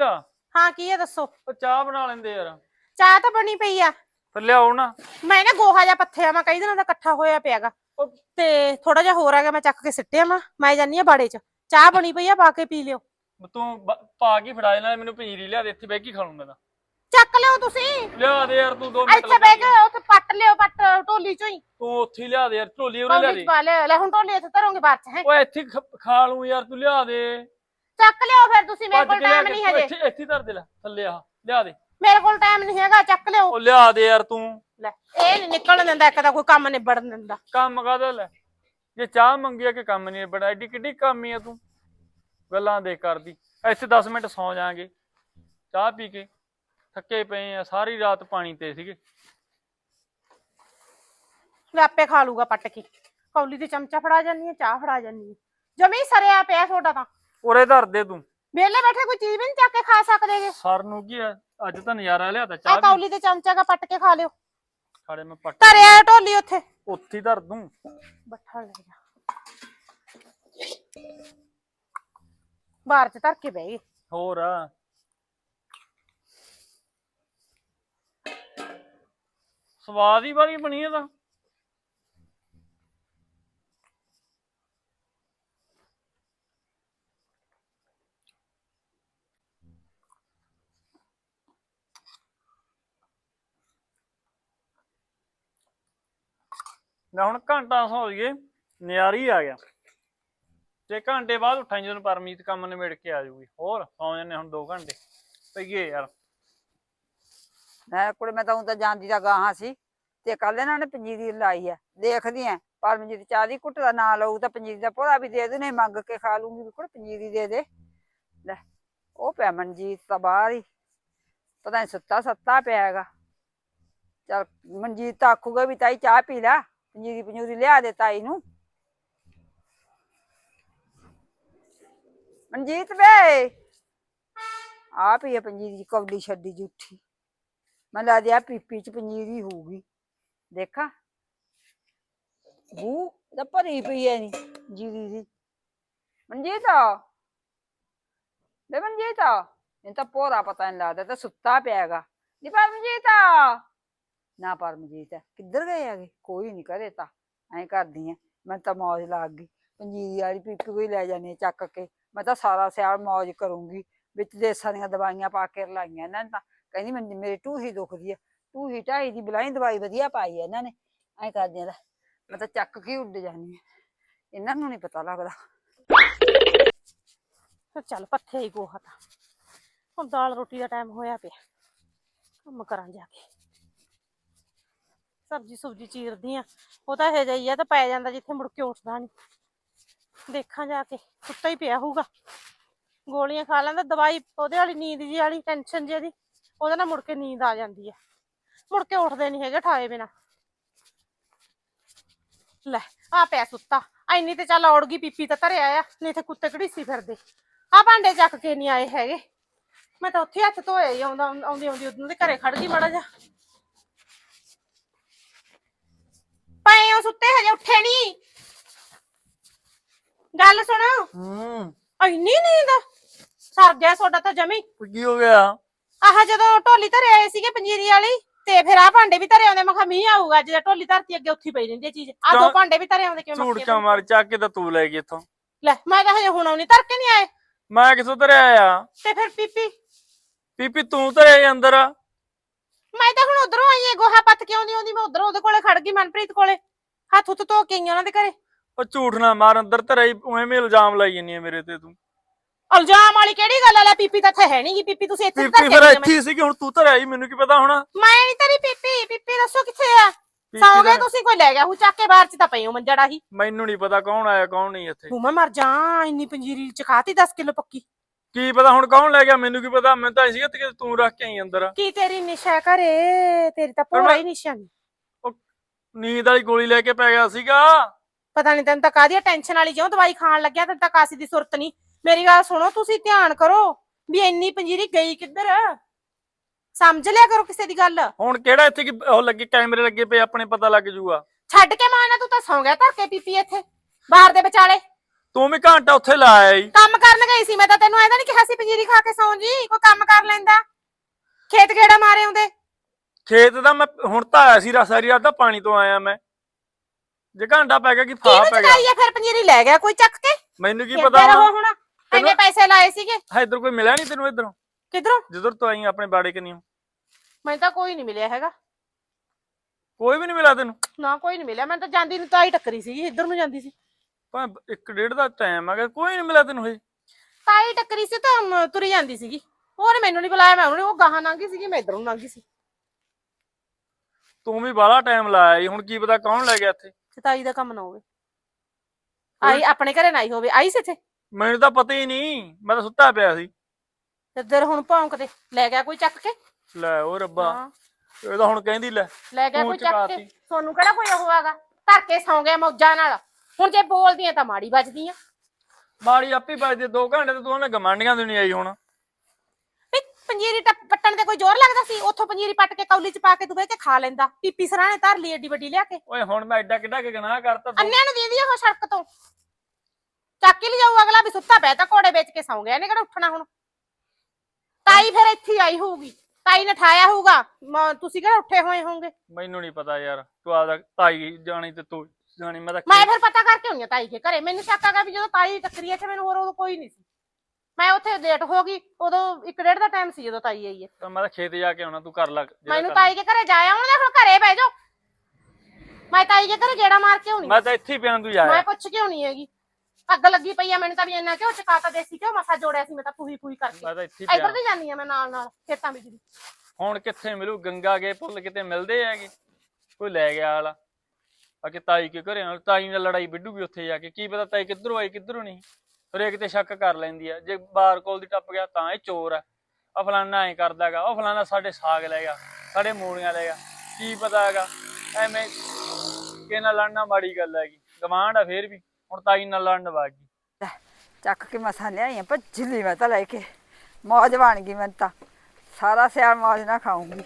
ਤਾਂ ਹਾਂ ਕੀ ਹੈ ਦੱਸੋ? ਉਹ ਚਾਹ ਬਣਾ ਲੈਂਦੇ ਯਾਰ। ਚਾਹ ਤਾਂ ਬਣੀ ਪਈ ਆ। ਫਿਰ ਲਿਆਓ ਨਾ। ਮੈਂ ਨਾ ਗੋਹਾ ਜਿਹਾ ਪੱਥਿਆ ਮੈਂ ਕਈ ਦਿਨਾਂ ਦਾ ਇਕੱਠਾ ਹੋਇਆ ਪਿਆਗਾ। ਤੇ ਥੋੜਾ ਜਿਹਾ ਹੋਰ ਆ ਗਿਆ ਮੈਂ ਚੱਕ ਕੇ ਸਿੱਟਿਆ ਮੈਂ ਮੈਂ ਜਾਨੀ ਆ ਬਾੜੇ 'ਚ। ਚਾਹ ਬਣੀ ਪਈ ਆ ਪਾ ਕੇ ਪੀ ਲਿਓ। ਤੂੰ ਬ- ਪਾ ਕੇ ਫੜਾ ਦੇ ਨਾਲ ਮੈਨੂੰ ਪਨੀਰੀ ਲਿਆ ਦੇ ਇੱਥੇ ਬਹਿ ਕੇ ਖਾ ਲੂੰਗਾ ਤਾਂ। ਚੱਕ ਲਿਓ ਤੁਸੀਂ। ਲਿਆ ਦੇ ਯਾਰ ਤੂੰ 2 ਮਿੰਟ ਇੱਥੇ ਬਹਿ ਕੇ ਉੱਥੇ ਪੱਟ ਲਿਓ ਪੱਟ ਢੋਲੀ 'ਚੋਂ ਹੀ। ਤੂੰ ਉੱਥੇ ਹੀ ਲਿਆ ਦੇ ਯਾਰ ਢੋਲੀ ਉਹਨੇ ਲਿਆ ਢੋਲੀ ਦੇ। 'ਚ ਪਾ ਲਿਓ। ਲੈ ਹੁਣ ਢੋਲੀ ਇੱਥੇ ਧਰੋਗੇ ਬਾਅਦ 'ਚ ਹੈ। ਓਏ ਇੱਥੇ ਖ- ਖਾ ਲੂੰ ਯਾਰ ਤੂੰ ਲਿਆ ਦੇ। ਚੱਕ ਲਿਓ ਫਿਰ ਤੁਸੀਂ ਮੇਰੇ ਕੋਲ ਟਾਈਮ ਨਹੀਂ ਤੂੰ ਹਜੇ। ਇੱਥੇ ਇੱਥੇ ਹੀ ਧਰ ਦੇ ਲੈ ਥੱਲੇ ਆ ਲਿਆ ਦੇ। ਮੇਰੇ ਕੋਲ ਟਾਈਮ ਨਹੀਂ ਹੈਗਾ ਚੱਕ ਲਿਓ। ਉਹ ਲਿਆ ਦੇ ਯਾਰ ਤੂੰ। ਲੈ ਇਹ ਨਹੀਂ ਨਿਕਲਣ ਦਿੰਦਾ ਇੱਕ ਦਾ ਕੋਈ ਕੰਮ ਨਿਬੜਨ ਦਿੰਦਾ। ਕੰਮ ਕਾਹਦਾ ਲੈ? ਜੇ ਚਾਹ ਮੰਗਿਆ ਕਿ ਕੰਮ ਨਹੀਂ ਬੜਾ ਐਡੀ ਕਿੱਡੀ ਕਾਮੀ ਆ ਤੂੰ? ਗੱਲਾਂ ਦੇ ਕਰਦੀ। ਇੱਥੇ 10 ਮਿੰਟ ਸੌ ਜਾਾਂਗੇ। ਚਾਹ ਪੀ ਕੇ ਥੱਕੇ ਪਏ ਆ ਸਾਰੀ ਰਾਤ ਪਾਣੀ ਤੇ ਸੀਗੇ। ਲੈ ਆਪੇ ਖਾ ਲੂਗਾ ਪੱਟ ਕੇ। ਕੌਲੀ ਤੇ ਚਮਚਾ ਫੜਾ ਜਾਨੀ ਆ ਚਾਹ ਫੜਾ ਜਾਨੀ ਆ। ਜਮੀ ਸਰਿਆ ਪਿਆ ਤੁਹਾਡਾ ਤਾਂ। ਉਰੇ ਧਰ ਦੇ ਤੂੰ। ਵਿਹਲੇ ਬੈਠੇ ਕੋਈ ਚੀਜ਼ ਵੀ ਨਹੀਂ ਚੱਕ ਕੇ ਖਾ ਸਕਦੇਗੇ ਸਰ ਨੂੰ ਕੀ ਆ ਅੱਜ ਤਾਂ ਨਜ਼ਾਰਾ ਲਿਆ ਤਾਂ ਆ ਚਾਹ ਕੌਲੀ ਤੇ ਚਮਚਾ ਕਾ ਪੱਟ ਕੇ ਖਾ ਲਿਓ। ਖਾੜੇ ਮੈਂ ਪੱਟ ਧਰਿਆ ਢੋਲੀ ਉੱਥੇ। ਉੱਥੇ ਹੀ ਧਰ ਦੂੰ। ਬੱਠਾ ਲੈ ਜਾ। ਬਾਹਰ ਚ ਧਰ ਕੇ ਬਹਿ ਗਏ। ਹੋਰ? ਆ ਸਵਾਦ ਹੀ ਵਾਲੀ ਬਣੀ ਇਹ ਤਾਂ। ਨਾ ਹੁਣ ਘੰਟਾ ਸੌ ਗਏ ਨਿਆਰੀ ਆ ਗਿਆ। ਤੇ ਘੰਟੇ ਬਾਅਦ ਉੱਠਾਂ ਜਦੋਂ ਪਰਮੀਤ ਕੰਮ ਨਿਬੇੜ ਕੇ ਆ ਜਾਊਗੀ। ਹੋਰ, ਸੌ ਜਾਂਦੇ ਹੁਣ 2 ਘੰਟੇ। ਪਈਏ ਯਾਰ। ਮੈਂ ਕੁੜੇ, ਮੈਂ ਤਾਂ ਊਂ ਤਾਂ ਜਾਂਦੀ ਦਾ ਗਾਹਾਂ ਸੀ। ਤੇ ਕੱਲ ਇਹਨਾਂ ਨੇ ਪੰਜੀਰੀ ਲਾਈ ਆ। ਦੇਖਦੀ ਆ, ਪਰਮਜੀਤ ਚਾਹ ਦੀ ਕੁੱਟ ਦਾ ਨਾਂ ਲਊ ਤਾਂ ਪੰਜੀਰੀ ਦਾ ਭੋਰਾ ਵੀ ਦੇ ਦੂਨੇ ਮੰਗ ਕੇ ਖਾ ਲੂੰਗੀ ਵੀ ਕੁੜੇ, ਪੰਜੀਰੀ ਦੇ ਦੇ। ਲੈ, ਉਹ ਪਿਆ ਮਨਜੀਤ ਤਾਂ ਬਾਹਰ ਹੀ। ਪਤਾ ਨਹੀਂ ਸੁੱਤਾ ਸੱਤਾ ਪਿਆ ਹੈਗਾ। ਚਲ ਮਨਜੀਤ ਤਾਂ ਆਖੂਗਾ ਵੀ ਤਾਈ ਚਾਹ ਪੀ ਲੈ। ਪੰਜੀਰੀ ਪੰਜੂਰੀ ਲਿਆ ਦੇ ਤਾਈ ਨੂੰ ਮਨਜੀਤ ਵੇ ਆਪ ਹੀ ਆ ਪੰਜੀਰੀ ਦੀ ਕੌਲੀ ਛੱਡੀ ਜੂਠੀ ਮੈਂ ਲਾ ਦਿਆ ਪੀਪੀ ਚ ਪਨੀਰੀ ਹੋਊਗੀ ਦੇਖਾਂ ਬੂ ਤਾਂ ਭਰੀ ਪਈ ਐ ਨੀ ਜੀਰੀ ਦੀ ਮਨਜੀਤ ਬੇ ਮਨਜੀਤ ਇਹ ਤਾਂ ਪੋਰਾ ਪਤਾ ਨਹੀਂ ਲੱਗਦਾ ਤਾਂ ਸੁੱਤਾ ਪਿਆਗਾ ਨੀ ਪਰਮਜੀਤ ਨਾ ਪਰਮਜੀਤ ਹੈ ਕਿੱਧਰ ਗਏ ਹੈਗੇ? ਕੋਈ ਨਹੀਂ ਕਰੇ ਤਾਂ, ਐਂ ਕਰਦੀ ਆ। ਮੈਂ ਤਾਂ ਮੌਜ ਲੱਗ ਗਈ। ਪੰਜੀਰੀ ਵਾਲੀ ਪੀਪੀ ਕੋਈ ਲੈ ਜਾਣੀ ਚੱਕ ਕੇ। ਮੈਂ ਤਾਂ ਸਾਰਾ ਸਿਆਲ ਮੌਜ ਕਰੂੰਗੀ। ਵਿੱਚ ਦੇਸਾਂ ਦੀਆਂ ਦਵਾਈਆਂ ਪਾ ਕੇ ਲਾਈਆਂ ਇਹਨਾਂ ਨੇ ਤਾਂ। ਕਹਿੰਦੀ ਮੈਨੂੰ, ਮੇਰੀ ਟੂਹੀ ਦੁਖਦੀ ਆ। ਟੂਹੀ ਢਾਈ ਦੀ ਬਲਾਈ ਦਵਾਈ ਵਧੀਆ ਪਾਈ ਆ ਇਹਨਾਂ ਨੇ। ਐਂ ਕਰਦੀਆਂ ਦਾ ਮੈਂ ਤਾਂ ਚੱਕ ਕੇ ਉੱਡ ਜਾਨੀ ਆ। ਇਹਨਾਂ ਨੂੰ ਨਹੀਂ ਪਤਾ ਲੱਗਦਾ। ਫਿਰ ਚੱਲ ਪੱਥੇ ਹੀ ਗੋਹਾ ਤਾਂ। ਹੁਣ ਦਾਲ ਰੋਟੀ ਦਾ ਟਾਈਮ ਹੋਇਆ ਪਿਆ। ਕੰਮ ਕਰਾਂ ਜਾ ਕੇ। ਸਬਜੀ ਸੁਬਜੀ ਚੀਰਦੀ ਆ। ਉਹ ਤਾਂ ਇਹ ਜਾਈ ਆ, ਤਾਂ ਪੈ ਜਾਂਦਾ ਜਿੱਥੇ ਮੁੜ ਕੇ ਉੱਠਦਾ ਨਹੀਂ ਦੇਖਾਂ ਜਾ ਕੇ, ਸੁੱਤਾ ਹੀ ਪਿਆ ਹੋਊਗਾ। ਗੋਲੀਆਂ ਖਾ ਲੈਂਦਾ, ਦਵਾਈ ਉਹਦੇ ਵਾਲੀ ਨੀਂਦ ਜੀ ਵਾਲੀ ਟੈਨਸ਼ਨ ਜੀ ਦੀ ਉਹਦੇ ਨਾਲ ਮੁੜ ਕੇ ਨੀਂਦ ਆ ਜਾਂਦੀ ਆ। ਮੁੜ ਕੇ ਉੱਠਦੇ ਨਹੀਂ ਹੈਗੇ ਠਾਏ ਬਿਨਾ। ਲੈ ਆ ਪਿਆ ਸੁੱਤਾ। ਐਨੀ ਤੇ ਚੱਲ ਔੜ ਗਈ, ਪੀਪੀ ਤਾਂ ਧਰਿਆ ਆ, ਨਹੀਂ ਤੇ ਕੁੱਤੇ ਘੜੀਸੀ ਫਿਰਦੇ। ਆ ਭਾਂਡੇ ਚੱਕ ਕੇ ਨਹੀਂ ਆਏ ਹੈਗੇ। ਮੈਂ ਤਾਂ ਉੱਥੇ ਹੱਥ ਧੋਏ ਹੀ, ਆਉਂਦਾ, ਆਉਂਦੀ ਆਉਂਦੀ ਉਦੋਂ ਦੇ ਘਰੇ ਖੜ ਗਈ ਮੜਾ ਜਾ ਪਏ ਹੋ ਸੁੱਤੇ ਹਜੇ ਉੱਠੇ ਨਹੀਂ ਗੱਲ ਸੁਣ। ਹੂੰ। ਐਨੀ ਨੀਂਦ? ਸਰ ਗਿਆ ਤੁਹਾਡਾ ਤਾਂ ਜਮੀ। ਕੀ ਹੋ ਗਿਆ? ਆਹ ਜਦੋਂ ਢੋਲੀ ਧਰੇ ਆਏ ਸੀਗੇ ਪੰਜੀਰੀ ਵਾਲੀ ਤੇ ਫਿਰ ਆ ਭਾਂਡੇ ਵੀ ਧਰੇ ਆਉਂਦੇ ਮੈਂ ਕਿਹਾ ਮੀਂਹ ਆਊਗਾ ਜੇ ਢੋਲੀ ਧਰਤੀ ਅੱਗੇ ਉੱਥੇ ਪਈ ਰਹਿੰਦੀ ਆ ਚੀਜ਼। ਆ ਦੋ? ਭਾਂਡੇ ਵੀ ਧਰੇ ਆਉਂਦੇ ਕਿਵੇਂ ਮੱਖੀਆਂ ਕਿਉਂ ਮਾਰ ਚੱਕ ਕੇ ਤਾਂ ਤੂੰ ਲੈ ਗਈ ਇੱਥੋਂ। ਲੈ ਮੈਂ ਤਾਂ ਹਜੇ ਹੁਣ ਆਉਣੀ ਧਰ ਕੇ ਨਹੀਂ ਆਏ। ਮੈਂ ਕਿਥੋਂ ਧਰਿਆ ਆ? ਤੇ ਫਿਰ ਪੀਪੀ ਪੀਪੀ ਤੂੰ ਧਰਿਆ ਈ ਅੰਦਰ। ਮੈਂ ਤਾਂ ਹੁਣ ਉਧਰੋਂ ਆਈ ਐ ਗੋਹਾ ਪੱਤ ਕੇ ਆਉਂਦੀ ਆਉਂਦੀ? ਮੈਂ ਉਧਰੋਂ ਉਹਦੇ ਕੋਲੇ ਖੜ ਗਈ ਮਨਪ੍ਰੀਤ ਕੋਲੇ। ਹੱਥ ਹੁੱਥ ਧੋ ਕੇ ਆਈ ਉਹਨਾਂ ਦੇ ਘਰੇ। ਉਹ ਝੂਠ ਨਾ ਮਾਰ ਅੰਦਰ ਧਰਿਆ ਈ, ਉਵੇਂ ਇਲਜ਼ਾਮ ਲਾਈ ਜੰਨੀ ਆ ਮੇਰੇ ਤੇ ਤੂੰ। ਇਲਜ਼ਾਮ ਵਾਲੀ ਕਿਹੜੀ ਗੱਲ ਆ? ਲੈ ਪੀਪੀ ਤਾਂ ਇੱਥੇ ਹੈ ਨਹੀਂਗੀ ਪੀਪੀ ਤੁਸੀਂ ਇੱਥੇ ਧਰ ਪੀਪੀ ਕੇ ਫਿਰ ਇੱਥੇ ਹੀ ਸੀਗੀ ਹੁਣ ਤੂੰ ਧਰਿਆ ਈ ਮੈਨੂੰ ਕੀ ਪਤਾ ਹੁਣ। ਮੈਂ ਨਹੀਂ ਤੇਰੀ ਪੀਪੀ। ਪੀਪੀ ਦੱਸੋ ਕਿੱਥੇ ਆ? ਸੌ ਗਏ ਤੁਸੀਂ ਕੋਈ ਲੈ ਗਿਆ ਹੂ ਚੱਕ ਕੇ ਬਾਹਰ ਚ ਤਾਂ ਪਈ ਹੋ ਮੰਜੜਾ ਹੀ। ਮੈਨੂੰ ਨਹੀਂ ਪਤਾ ਕੌਣ ਆਇਆ ਕੌਣ ਨਹੀਂ ਇੱਥੇ। ਤੂੰ ਮੈਂ ਮਰ ਜਾ ਇੰਨੀ ਪੰਜੀਰੀ ਚਕਾਤੀ 10 ਕਿਲੋ ਪੱਕੀ। ਕੀ ਪਤਾ ਹੁਣ ਕੌਣ ਲੈ ਗਿਆ ਮੈਨੂੰ ਕੀ ਪਤਾ ਮੈਂ ਤਾਂ ਸੀ ਕਿ ਤੂੰ ਰੱਖ ਕੇ ਆਈ ਅੰਦਰ। ਕੀ ਤੇਰੀ ਨਿਸ਼ਾ ਕਰੇ ਤੇਰੀ ਤਾਂ ਮੈਂ- ਹੀ ਨਿਸ਼ਾ ਨੀ। ਉਹ ਨੀਂਦ ਵਾਲੀ ਗੋਲੀ ਲੈ ਕੇ ਪੈ ਗਿਆ ਸੀਗਾ। ਪਤਾ ਨਹੀਂ ਤੈਨੂੰ ਤਾਂ ਕਾਹਦੀ ਟੈਨਸ਼ਨ ਵਾਲੀ ਜਿਉਂ ਦਵਾਈ ਖਾਣ ਲੱਗਿਆ ਤੈਨੂੰ ਤਾਂ ਕਾਸੀ ਦੀ ਸੁਰਤ ਨਹੀਂ ਮੇਰੀ ਗੱਲ ਸੁਣੋ ਤੁਸੀਂ ਧਿਆਨ ਕਰੋ ਵੀ ਇੰਨੀ ਪੰਜੀਰੀ ਗਈ ਕਿੱਧਰ? ਸਮਝ ਲਿਆ ਕਰੋ ਕਿਸੇ ਦੀ ਗੱਲ। ਹੁਣ ਕਿਹੜਾ ਇੱਥੇ ਕੀ ਉਹ ਲੱਗੇ ਕੈਮਰੇ ਲੱਗੇ ਪਏ ਆਪਣੇ ਪਤਾ ਲੱਗ ਜੂਗਾ। ਛੱਡ ਕੇ ਮਾਨਾ ਤੂੰ ਤਾਂ ਸੌਂ ਗਿਆ ਧਰ ਕੇ ਪੀਪੀ ਇੱਥੇ। ਬਾਹਰ ਦੇ ਵਿਚਾਲੇ। ਤੂੰ ਵੀ ਘੰਟਾ ਉੱਥੇ ਲਾਇਆ ਈ ਕੰਮ ਕਰਨ ਗਈ ਸੀ ਮੈਂ ਤਾਂ ਤੈਨੂੰ ਐਦਾ ਨਹੀਂ ਕਿਹਾ ਸੀ ਪੰਜੀਰੀ ਖਾ ਕੇ ਸੌਂ ਜੀ ਕੋਈ ਕੰਮ ਕਰ ਲੈਂਦਾ। ਖੇਤ ਗੇੜਾ ਮਾਰੇ ਆਉਂਦੇ? ਖੇਤ ਦਾ ਮੈਂ ਹੁਣ ਤਾਂ ਆਇਆ ਸੀ ਰਾ- ਸਾਰੀ ਰਾਤ ਦਾ ਪਾਣੀ ਤੋਂ ਆਇਆ ਮੈਂ। ਜੇ ਘੰਟਾ ਪੈ ਗਿਆ ਕਿ ਫਾਹ ਕਿਹਨੂੰ ਪੈ ਗਿਆ। ਚਕਾਈ ਆ ਫਿਰ ਪੰਜੀਰੀ ਲੈ ਗਿਆ ਕੋਈ ਚੱਕ ਕੇ? ਮੈਨੂੰ ਕੀ ਪਤਾ ਹੁਣ? ਹੁਣ? ਇੰਨੇ ਪੈਸੇ ਲਾਏ ਸੀਗੇ। ਹੈ ਇੱਧਰ ਕੋਈ ਮਿਲਿਆ ਨਹੀਂ ਤੈਨੂੰ ਇੱਧਰੋਂ? ਕਿਧਰੋਂ? ਜਿੱਧਰ ਤੋਂ ਆਈ ਆਪਣੇ ਬਾੜੇ ਕਨੀ ਮੈਨੂੰ ਤਾਂ ਕੋਈ ਨਹੀਂ ਮਿਲਿਆ ਹੈਗਾ। ਕੋਈ ਵੀ ਨਹੀਂ ਮਿਲਿਆ ਤੈਨੂੰ? ਨਾ ਕੋਈ ਨਹੀਂ ਮਿਲਿਆ। ਮੈਂ ਤਾਂ ਜਾਂਦੀ ਨੂੰ ਤਾਂ ਹੀ ਟੱਕਰੀ ਸੀ ਇੱਧਰ ਨੂੰ ਜਾਂਦੀ ਸੀ। ਭਾਵੇਂ ਇੱਕ ਡੇਢ ਦਾ ਟਾਈਮ ਆ ਗਿਆ ਕੋਈ ਨਹੀਂ ਮਿਲਿਆ ਤੈਨੂੰ ਹਜੇ। ਤਾਈ ਟੱਕਰੀ ਸੀ ਤਾਂ ਮ, ਤੁਰੀ ਜਾਂਦੀ ਸੀਗੀ। ਉਹਨੇ ਮੈਨੂੰ ਨਹੀਂ ਬੁਲਾਇਆ ਮੈਂ ਉਹਨੇ ਉਹ ਗਾਹਾਂ ਲੰਘੀ ਸੀਗੀ ਮੈਂ ਇੱਧਰ ਲੰਘੀ ਸੀ। ਤੂੰ ਵੀ ਬਾਹਲਾ ਟਾਈਮ ਲਾਇਆ ਈ ਹੁਣ ਕੀ ਪਤਾ ਕੌਣ ਲੈ ਗਿਆ ਇੱਥੇ। ਤਾਈ ਦਾ ਕੰਮ ਨਾ ਹੋਵੇ। ਆਈ ਆਪਣੇ ਘਰੇ ਨਾ ਆਈ ਹੋਵੇ। ਆਈ ਸੀ ਇੱਥੇ? ਮੈਨੂੰ ਤਾਂ ਪਤਾ ਹੀ ਨਹੀਂ ਮੈਂ ਤਾਂ ਸੁੱਤਾ ਪਿਆ ਸੀ। ਇੱਧਰ ਹੁਣ ਭੌਂਕਦੇ ਲੈ ਗਿਆ ਕੋਈ ਚੱਕ ਕੇ? ਲੈ ਉਹ ਰੱਬਾ ਹਾਂ। ਇਹ ਤਾਂ ਹੁਣ ਕਹਿੰਦੀ ਲੈ ਲੈ ਗਿਆ ਤੂੰ ਕੋਈ ਚੱਕ ਕੇ? ਚੁਕਾਤੀ। ਤੁਹਾਨੂੰ ਕਿਹੜਾ ਕੋਈ ਉਹ ਹੈਗਾ? ਧਰ ਕੇ ਸੌਂ ਗਿਆ ਮੌਜਾਂ ਨਾਲ। ਹੁਣ ਜੇ ਬੋਲਦੀ ਆ ਤਾਂ ਮਾੜੀ ਵੱਜਦੀ ਆ ਮਾੜੀ ਆਪੇ ਵੱਜਦੇ 2 ਘੰਟੇ ਤੇ ਤੂੰ ਉਹਨੇ ਗਮਾਂਡੀਆਂ ਤੋਂ ਨਹੀਂ ਆਈ ਹੁਣ। ਵੀ ਪੰਜੀਰੀ ਟੱਪ- ਪੱਟਣ ਤੇ ਕੋਈ ਜ਼ੋਰ ਲੱਗਦਾ ਸੀ? ਉੱਥੋਂ ਪੰਜੀਰੀ ਪੱਟ ਕੇ ਕੌਲੀ ਚ ਪਾ ਕੇ ਤੂੰ ਬਹਿ ਕੇ ਖਾ ਲੈਂਦਾ। ਪੀਪੀ ਸਰਾਣੇ ਧਰ ਲਈ ਏਡੀ ਵੱਡੀ ਲਿਆ ਕੇ। ਓਏ ਹੁਣ ਮੈਂ ਐਡਾ ਕਿੱਡਾ ਕਿ ਗਨਾਹ ਕਰਤਾ ਦੋ- ਅੰਨਿਆਂ ਨੂੰ ਦੇਦੀ ਉਹ ਸੜਕ ਤੋਂ। ਚੱਕ ਹੀ ਲਿਜਾਊ ਅਗਲਾ ਵੀ ਸੁੱਤਾ ਪਿਆ ਤਾਂ ਘੋੜੇ ਵੇਚ ਕੇ ਸੌਂ ਗਿਆ। ਇਹਨੇ ਕਿਹੜਾ ਉੱਠਣਾ ਹੁਣ? ਤਾਈ ਫਿਰ ਇੱਥੇ ਹੀ ਆਈ ਹੋਊਗੀ। ਤਾਈ ਨੇ ਠਾਇਆ ਹੋਊਗਾ। ਮ- ਤੁਸੀਂ ਕਿਹੜਾ ਉੱਠੇ ਹੋਏ ਹੋਵੋਗੇ? ਮੈਨੂੰ ਨਹੀਂ ਪਤਾ ਯਾਰ। ਤੂੰ ਆਪਦਾ ਤਾਈ ਜਾਣੀ ਤੇ ਤੂੰ। ਜਾਣੀ ਮੈਂ ਤਾਂ ਮੈਂ ਫਿਰ ਪਤਾ ਕਰਕੇ ਆ ਤਾਈ ਕੇ ਘਰੇ। ਮੈਨੂੰ ਸ਼ੱਕ ਆਗਾ ਵੀ ਜਦੋਂ ਤਾਈ ਟੱਕਰੀ ਇੱਥੇ ਮੈਨੂੰ ਹੋਰ ਉਦੋਂ ਕੋਈ ਨਹੀਂ ਸੀ। ਮੈਂ ਉੱਥੇ ਲੇਟ ਹੋ ਗਈ ਉਦੋਂ ਇੱਕ ਡੇਢ ਦਾ ਟਾਈਮ ਸੀ ਜਦੋਂ ਤਾਈ ਆਈ ਹੈ ਮੈਂ ਤਾਂ ਖੇਤ ਜਾ ਕੇ ਆਉਣਾ ਤੂੰ ਕਰ ਲੈ ਜਿਹੜਾ ਮੈਨੂੰ ਕਰਨਾ। ਤਾਈ ਕੇ ਘਰੇ ਜਾਇਆ ਹੁਣ ਹੁਣ ਘਰੇ ਬਹਿ ਜਾਓ। ਮੈਂ ਤਾਈ ਕੇ ਘਰੇ ਗੇੜਾ ਮਾਰ ਕੇ ਆਉਣੀ ਮੈਂ ਤਾਂ ਇੱਥੇ ਹੀ ਪਿਆ ਤੂੰ ਮੈਂ ਪੁੱਛ ਕੇ ਆਉਣੀ ਹੈਗੀ। ਅੱਗ ਲੱਗੀ ਪਈ ਆ ਮੈਨੂੰ ਤਾਂ ਵੀ ਇੰਨਾ ਕਿਉਂ ਚਕਾਤਾ ਦੇਸੀ ਕਿਉਂ ਮਸਾ ਜੋੜਿਆ ਸੀ ਮੈਂ ਤਾਂ ਪੂਹੀ ਪੂਹੀ ਕਰਕੇ। ਮੈਂ ਤਾਂ ਇੱਥੇ ਹੀ ਇੱਧਰ ਪਿਆ ਵੀ ਜਾਂਦੀ ਆ ਮੈਂ ਨਾਲ ਨਾਲ ਖੇਤਾਂ ਵਿੱਚ ਦੀ ਹੁਣ ਕਿੱਥੇ ਮਿਲੂ? ਗੰਗਾ ਕੇ ਪੁੱਲ ਕਿਤੇ ਮਿਲਦੇ ਹੈਗੇ? ਕੋਈ ਲੈ ਗਿਆ ਵਾਲਾ? ਆ ਕਿ ਤਾਈ ਕੇ ਘਰੇ ਨਾਲ, ਤਾਈ ਨਾਲ ਲੜਾਈ ਵਿੱਢੂਗੀ ਉੱਥੇ ਜਾ ਕੇ। ਕੀ ਪਤਾ ਤਾਈ ਕਿੱਧਰੋਂ ਆਈ, ਕਿੱਧਰੋਂ ਨਹੀਂ। ਹਰੇਕ ਤੇ ਸ਼ੱਕ ਕਰ ਲੈਂਦੀ ਆ। ਜੇ ਬਾਰ ਕੋਲ ਦੀ ਟੱਪ ਗਿਆ ਤਾਂ ਇਹ ਚੋਰ ਆ। ਆ ਫਲਾਨਾ ਐ ਕਰਦਾਗਾ ਉਹ ਫਲਾਨਾ ਸਾਡੇ ਸਾਗ ਲੈ ਗਿਆ, ਸਾਡੇ ਮੂਲੀਆਂ ਲੈ ਗਿਆ। ਕੀ ਪਤਾ ਹੈਗਾ। ਐਵੇਂ ਕਿ ਨਾਲ ਲੜਨਾ ਮਾੜੀ ਗੱਲ ਹੈਗੀ। ਗਵਾਂਢ ਆ ਫੇਰ ਵੀ। ਹੁਣ ਤਾਈ ਨਾਲ ਲੜਨ ਵਾਗੀ ਚੱਕ ਕੇ ਮਸਾਂ ਲਿਆਈਆਂ, ਭੱਜ ਮੈਂ ਤਾਂ ਲੈ ਕੇ। ਮੌਜ ਬਣ ਗਈ ਮੈਂ ਤਾਂ। ਸਾਰਾ ਸਿਆਲ ਮੌਜ ਨਾ ਖਾਉਂਗੀ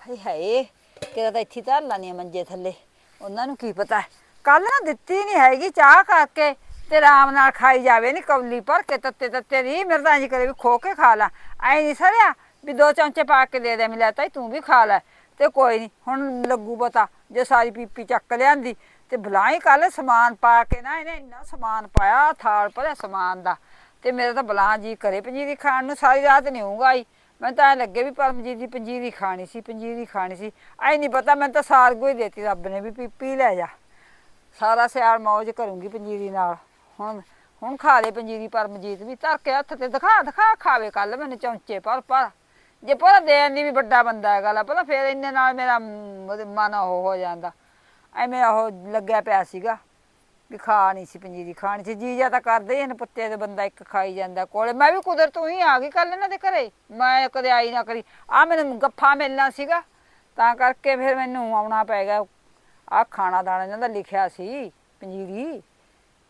ਹਾਏ ਹਾਏ ਕਿਹਦਾ ਤਾਂ ਇੱਥੇ ਧਰ ਲਾਨੀ ਮੰਜੇ ਥੱਲੇ। ਉਹਨਾਂ ਨੂੰ ਕੀ ਪਤਾ? ਕੱਲ ਨਾ ਦਿੱਤੀ ਨਹੀਂ ਹੈਗੀ ਚਾਹ ਕਰਕੇ ਤੇ ਆਰਾਮ ਨਾਲ ਖਾਈ ਜਾਵੇ ਨਹੀਂ ਕੌਲੀ ਭਰ ਕੇ, ਤੱਤੇ ਤੱਤੇ ਦੀ ਮਿਰਦਾਂ ਜੀ ਕਰੇ ਵੀ ਖੋ ਕੇ ਖਾ ਲਾ। ਐ ਨਹੀਂ ਸਰਿਆ ਵੀ ਦੋ ਚਮਚੇ ਪਾ ਕੇ ਦੇ ਦੇ ਮਿਲਿਆ ਤਾਈ ਤੂੰ ਵੀ ਖਾ ਲੈ। ਤੇ ਕੋਈ ਨਹੀਂ ਹੁਣ ਲੱਗੂ ਪਤਾ ਜੇ ਸਾਰੀ ਪੀਪੀ ਚੱਕ ਲਿਆਂਦੀ ਤੇ ਬੁਲਾਈ ਕੱਲ ਸਮਾਨ ਪਾ ਕੇ ਨਾ ਇਹਨੇ ਇੰਨਾ ਸਮਾਨ ਪਾਇਆ, ਥਾਲ ਭਰਿਆ ਸਮਾਨ ਦਾ। ਤੇ ਮੇਰਾ ਤਾਂ ਬਲਾਂ ਜੀ ਕਰੇ ਪੰਜੀਰੀ ਖਾਣ ਨੂੰ, ਸਾਰੀ ਰਾਤ ਨਹੀਂ ਹੋਊਗਾ ਆਈ। ਮੈਂ ਤਾਂ ਐਂ ਲੱਗੇ ਵੀ ਪਰਮਜੀਤ ਦੀ ਪੰਜੀਰੀ ਖਾਣੀ ਸੀ ਪੰਜੀਰੀ ਖਾਣੀ ਸੀ। ਐ ਨਹੀਂ ਪਤਾ ਮੈਂ ਤਾਂ ਸਾਰ ਗੋਈ ਦੇਤੀ ਰੱਬ ਨੇ ਵੀ ਪੀ ਪੀ ਲੈ ਜਾ। ਸਾਰਾ ਸਿਆਲ ਮੌਜ ਕਰੂੰਗੀ ਪੰਜੀਰੀ ਨਾਲ। ਹੁਣ ਹੁਣ ਖਾ ਲੈ ਪੰਜੀਰੀ ਪਰਮਜੀਤ ਵੀ ਧਰ ਕੇ ਹੱਥ ਤੇ ਦਿਖਾ ਦਿਖਾ ਖਾਵੇ ਕੱਲ ਮੈਨੂੰ ਚੌਂਚੇ ਪਰ ਪਰ ਜੇ ਪਰ ਦੇਣ ਦੀ ਵੀ ਵੱਡਾ ਬੰਦਾ ਹੈਗਾ ਲਾ ਪਤਾ ਫੇਰ ਇੰਨੇ ਨਾਲ ਮੇਰਾ ਮ, ਮਨ ਉਹ ਹੋ ਜਾਂਦਾ। ਐਵੇਂ ਉਹ ਲੱਗਿਆ ਪਿਆ ਸੀਗਾ। ਵੀ ਖਾ ਨਹੀਂ ਸੀ ਪੰਜੀਰੀ ਖਾਣੀ ਸੀ। ਜੀ ਜਾ ਤਾਂ ਕਰਦੇ ਹੀ ਹਨ ਪੁੱਤੇ ਦੇ ਬੰਦਾ ਇੱਕ ਖਾਈ ਜਾਂਦਾ ਕੋਲੇ। ਮੈਂ ਵੀ ਕੁਦਰਤ ਹੀ ਆ ਗਈ ਕੱਲ ਇਹਨਾਂ ਦੇ ਘਰੇ। ਮੈਂ ਕਦੇ ਆਈ ਨਾ ਕਰੀ। ਆ ਮੈਨੂੰ ਗੱਫਾ ਮਿਲਣਾ ਸੀਗਾ। ਤਾਂ ਕਰਕੇ ਫਿਰ ਮੈਨੂੰ ਆਉਣਾ ਪੈ ਗਿਆ। ਆ ਖਾਣਾ ਦਾਣਾ ਇਹਨਾਂ ਦਾ ਲਿਖਿਆ ਸੀ ਪੰਜੀਰੀ।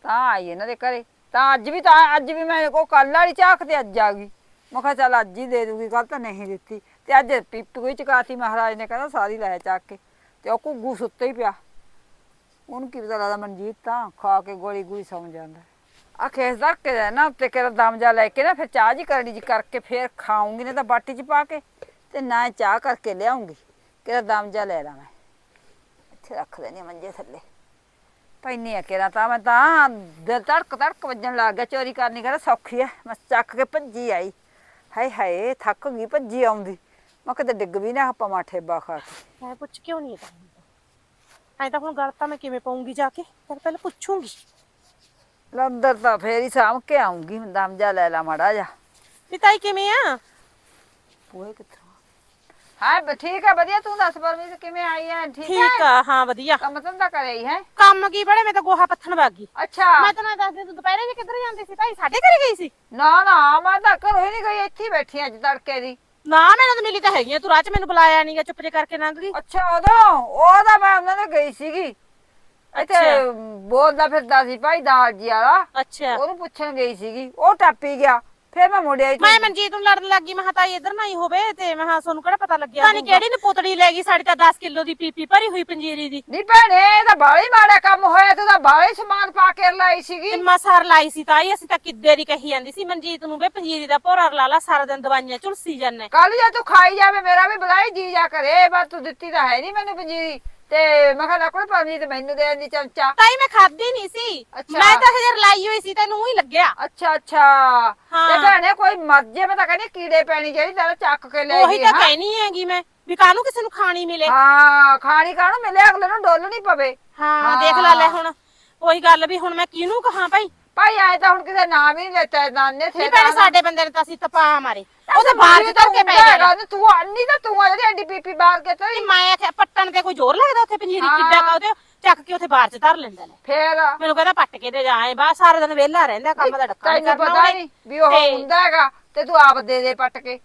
ਤਾਂ ਆਈ ਇਹਨਾਂ ਦੇ ਘਰੇ। ਤਾਂ ਅੱਜ ਵੀ ਤਾਂ, ਅੱਜ ਵੀ ਮੈਂ ਕੋ ਕੱਲ ਵਾਲੀ ਝਾਕ ਤੇ ਅੱਜ ਆ ਗਈ। ਮੈਂ ਕਿਹਾ ਚੱਲ ਅੱਜ ਹੀ ਦੇ ਦੂਗੀ ਕੱਲ ਤਾਂ ਨਹੀਂ ਦਿੱਤੀ। ਤੇ ਅੱਜ ਪੀਪੀ ਕੋਈ ਚਕਾਤੀ ਮਹਾਰਾਜ ਨੇ, ਕਹਿੰਦਾ ਸਾਰੀ ਲੈ ਚੱਕ ਕੇ। ਤੇ ਉਹ ਘੁੱਗੂ ਸੁੱਤੇ ਹੀ ਪਿਆ। ਉਹਨੂੰ ਕੀ ਪਤਾ ਲੱਗਦਾ ਮਨਜੀਤ ਤਾਂ ਖਾ ਕੇ ਗੋਲੀ ਗੋਲੀ ਸੌਂ ਜਾਂਦਾ। ਆ ਖੇਸ ਧਰ ਕੇ ਨਾ ਉੱਤੇ ਕਿਹੜਾ ਦਮ ਜਾ ਲੈ ਕੇ ਨਾ ਫਿਰ ਚਾਹ ਜੀ ਕਰਨੀ ਜੀ ਕਰਕੇ ਫਿਰ ਖਾਉਂਗੀ ਨਾ ਤਾਂ ਬਾਟੀ 'ਚ ਪਾ ਕੇ ਤੇ ਨਾ ਚਾਹ ਕਰਕੇ ਲਿਆਉਂਗੀ ਕਿਹੜਾ ਦਮ ਜਾ ਲੈ ਲਾ ਮੈਂ। ਇੱਥੇ ਰੱਖ ਦੇਣੀ ਮੰਜੇ ਥੱਲੇ। ਪੈਣੀ ਆ ਕਿਹੜਾ ਤਾਂ ਮੈਂ ਤਾਂ ਦਿਲ ਧੜਕ ਧੜਕ ਵੱਜਣ ਲੱਗ ਗਿਆ, ਚੋਰੀ ਕਰਨੀ ਕਹਿੰਦਾ ਸੌਖੀ ਆ। ਮੈਂ ਚੱਕ ਕੇ ਭੱਜੀ ਆਈ। ਹਾਏ ਹਾਏ, ਥੱਕ ਗਈ ਭੱਜੀ ਆਉਂਦੀ। ਮੈਂ ਕਿਤੇ ਡਿੱਗ ਵੀ ਨਾ ਪਵਾਂ ਠੇਬਾ ਖਾ ਕੇ। ਮੈਂ ਪੁੱਛ ਕਿਉਂ ਨਹੀਂ ਤਾਂ ਐ ਤਾਂ ਹੁਣ ਗੱਲ ਤਾਂ ਮੈਂ ਕਿਵੇਂ ਪਾਉਂਗੀ ਜਾ ਕੇ? ਪਰ ਪਹਿਲਾਂ ਪੁੱਛੂੰਗੀ। ਲੰਦਰ ਤਾਂ ਫੇਰ ਹੀ ਸਾਂਭ ਕੇ ਆਉਂਗੀ ਦਮ ਜਾ ਲੈ ਲਾ ਮਾੜਾ ਜਾ ਵੀ ਤਾਈ ਕਿਵੇਂ ਆ? ਪੂਏ ਕਿੱਥੋਂ ਹਾਂ ਬ- ਠੀਕ ਹੈ ਵਧੀਆ ਤੂੰ ਦੱਸ ਪਰਮੀਤ ਕਿਵੇਂ ਆਈ ਹੈ ਠੀਕ ਆ ਹਾਂ ਵਧੀਆ। ਕੰਮ ਧੰਦਾ ਕਰਿਆ ਹੀ ਹੈ? ਕੰਮ ਕੀ ਬੜੇ ਮੈਂ ਤਾਂ ਗੋਹਾ ਪੱਥਣ ਵਾਗੀ ਅੱਛਾ। ਮੈਂ ਤਾਂ ਨਾ ਦੱਸਦੀ ਤੂੰ ਦੁਪਹਿਰੇ ਜੇ ਕਿੱਧਰ ਜਾਂਦੀ ਸੀ? ਤਾਈ ਸਾਡੇ ਘਰੇ ਗਈ ਸੀ? ਨਾ ਨਾ ਮੈਂ ਤਾਂ ਘਰੋਂ ਹੀ ਨਹੀਂ ਗਈ ਇੱਥੇ ਹੀ ਬੈਠੀ ਅੱਜ ਤੜਕੇ ਦੀ। ਨਾ ਮੈਨੂੰ ਤਾਂ ਮਿਲੀ ਤਾਂ ਹੈਗੀ ਆ ਤੂੰ ਰਾਹ ਚ ਮੈਨੂੰ ਬੁਲਾਇਆ ਨਹੀਂਗਾ ਚੁੱਪ ਜੇ ਕਰਕੇ ਲੰਘ ਗਈ। ਅੱਛਾ ਉਦੋਂ ਉਹਦਾ ਮੈਂ ਉਹਨਾਂ ਦੇ ਗਈ ਸੀਗੀ। ਇੱਥੇ ਅੱਛਾ। ਬੋਲਦਾ ਫਿਰਦਾ ਸੀ ਭਾਈ ਦਾਲ ਜੀ ਵਾਲਾ। ਅੱਛਾ। ਉਹਨੂੰ ਪੁੱਛਣ ਗਈ ਸੀਗੀ ਉਹ ਟੱਪੀ ਗਿਆ। ਫੇਰ ਮੈਂ ਮੁੜਿਆ ਹੀ ਮੈਂ ਮਨਜੀਤ ਨੂੰ ਲੜਨ ਲੱਗੀ ਮੈਂ ਕਿਹਾ ਤਾਈ ਇਧਰ ਨਾ ਹੀ ਹੋਵੇ ਤੇ ਮੈਂ ਕਿਹਾ ਤੁਹਾਨੂੰ ਕਿਹੜਾ ਪਤਾ ਲੱਗਿਆ ਨਹੀਂ ਕਿਹੜੀ ਨੇ ਪੁਤੜੀ ਲੈ ਗਈ ਸਾਡੀ ਤਾਂ 10 ਕਿਲੋ ਦੀ ਪੀਪੀ ਭਰੀ ਹੋਈ ਪੰਜੀਰੀ ਦੀ। ਨਹੀਂ ਭੈਣੇ ਇਹ ਤਾਂ ਬਾਲਾ ਹੀ ਮਾੜਾ ਕੰਮ ਹੋਇਆ ਤੂੰ ਤਾਂ ਬਾਲਾ ਹੀ ਸਮਾਨ ਪਾ ਕੇ ਲਾਈ ਸੀਗੀ। ਤੇ ਮਸਾਰ ਲਾਈ ਸੀ ਤਾਈ ਅਸੀਂ ਤਾਂ ਕਿੱਦੇ ਦੀ ਕਹੀ ਜਾਂਦੀ ਸੀ ਮਨਜੀਤ ਨੂੰ ਵੇ ਪੰਜੀਰੀ ਦਾ ਭੋਰਾ ਲਾ ਲਾ ਸਾਰਾ ਦਿਨ ਦਵਾਈਆਂ ਝੁਲਸੀ ਜਾਂਦੇ। ਕੱਲ ਜੇ ਤੂੰ ਖਾਈ ਜਾਵੇ ਮੇਰਾ ਵੀ ਬਲਾਈ ਜੀ ਜਾ ਕਰੇ ਬਸ ਤੂੰ ਦਿੱਤੀ ਤਾਂ ਹੈ ਨਹੀਂ ਮੈਨੂੰ ਪੰਜੀਰੀ। ਤੇ ਮੈਂ ਕਿਹਾ ਲੱਕੜ ਪਾਣੀ ਤੇ ਮੈਨੂੰ ਦੇ ਦੀ ਚਮਚਾ ਤਾਈ ਮੈਂ ਖਾਦੀ ਨਹੀਂ ਸੀ। ਅੱਛਾ। ਮੈਂ ਤਾਂ ਹਜਰ ਲਾਈ ਹੋਈ ਸੀ ਤੈਨੂੰ ਹੀ ਲੱਗਿਆ। ਅੱਛਾ ਅੱਛਾ। ਹਾਂ। ਤੇ ਭੈਣੇ ਕੋਈ ਮਰ ਜੇ ਮੈਂ ਤਾਂ ਕਹਿੰਦੀ ਕੀੜੇ ਪੈਣੀ ਚਾਹੀਦੀ ਤੇਰਾ ਚੱਕ ਕੇ ਲੈ ਉਹੀ ਗਈ ਤਾਂ ਹਾਂ। ਕਹਿਣੀ ਹੈਗੀ ਮੈਂ ਵੀ ਕਾਹਨੂੰ ਕਿਸੇ ਨੂੰ ਖਾਣੀ ਮਿਲੇ। ਹਾਂ ਖਾਣੀ ਕਾਹਨੂੰ ਮਿਲੇ ਅਗਲੇ ਨੂੰ ਡੋਲ ਨਹੀਂ ਪਵੇ। ਹਾਂ ਦੇਖ ਲੈ ਲੈ ਹੁਣ। ਉਹੀ ਗੱਲ ਵੀ ਹੁਣ ਮੈਂ ਕਿਹਨੂੰ ਕਹਾਂ ਭਾਈ? ਭਾਈ ਆਏ ਤਾਂ ਹੁਣ ਕਿਸੇ ਨਾਮ ਹੀ ਨਹੀਂ ਲੈਤਾ ਨਾਨੇ ਥੇ ਨਹੀਂ ਭੈਣੇ ਸਾਡੇ ਬੰਦੇ ਨੇ ਤਾਂ ਅਸੀਂ ਤਪਾ ਮਾਰੇ। ਉਹ ਤਾਂ ਬਾਹਰ ਚ ਧਰ ਕੇ ਪੈ ਗਿਆ ਤੂੰ ਅੰਨੀ ਤਾਂ ਤੂੰ ਆ ਜਿਹੜੀ ਐਡੀ ਪੀਪੀ ਬਾਹਰ ਕੇ ਤੇਰੀ ਮੈਂ ਆਖਿਆ ਪੱਟਣ ਤੇ ਕੋਈ ਜ਼ੋਰ ਲੱਗਦਾ ਉੱਥੇ ਪੰਜੀਰੀ। ਕਿੱਡਾ ਕਾ ਉਹਦੇ ਚੱਕ ਕੇ ਉੱਥੇ ਬਾਹਰ ਚ ਧਰ ਲੈਂਦਾ ਲੈ ਫੇਰ? ਮੈਨੂੰ ਕਹਿੰਦਾ ਪੱਟ ਕੇ ਦੇ ਜਾਏ ਬਾ ਸਾਰਾ ਦਿਨ ਵਿਹਲਾ ਰਹਿੰਦਾ ਕੰਮ ਦਾ ਡੱਕਾ ਨੀ ਤੈਨੂੰ ਕਰਨਾ ਪਤਾ। ਨਹੀਂ ਵੀ ਉਹ ਤੇ ਹੁੰਦਾ ਹੈਗਾ ਤੇ ਤੂੰ ਆਪ ਦੇ ਦੇ ਪੱਟ ਕੇ।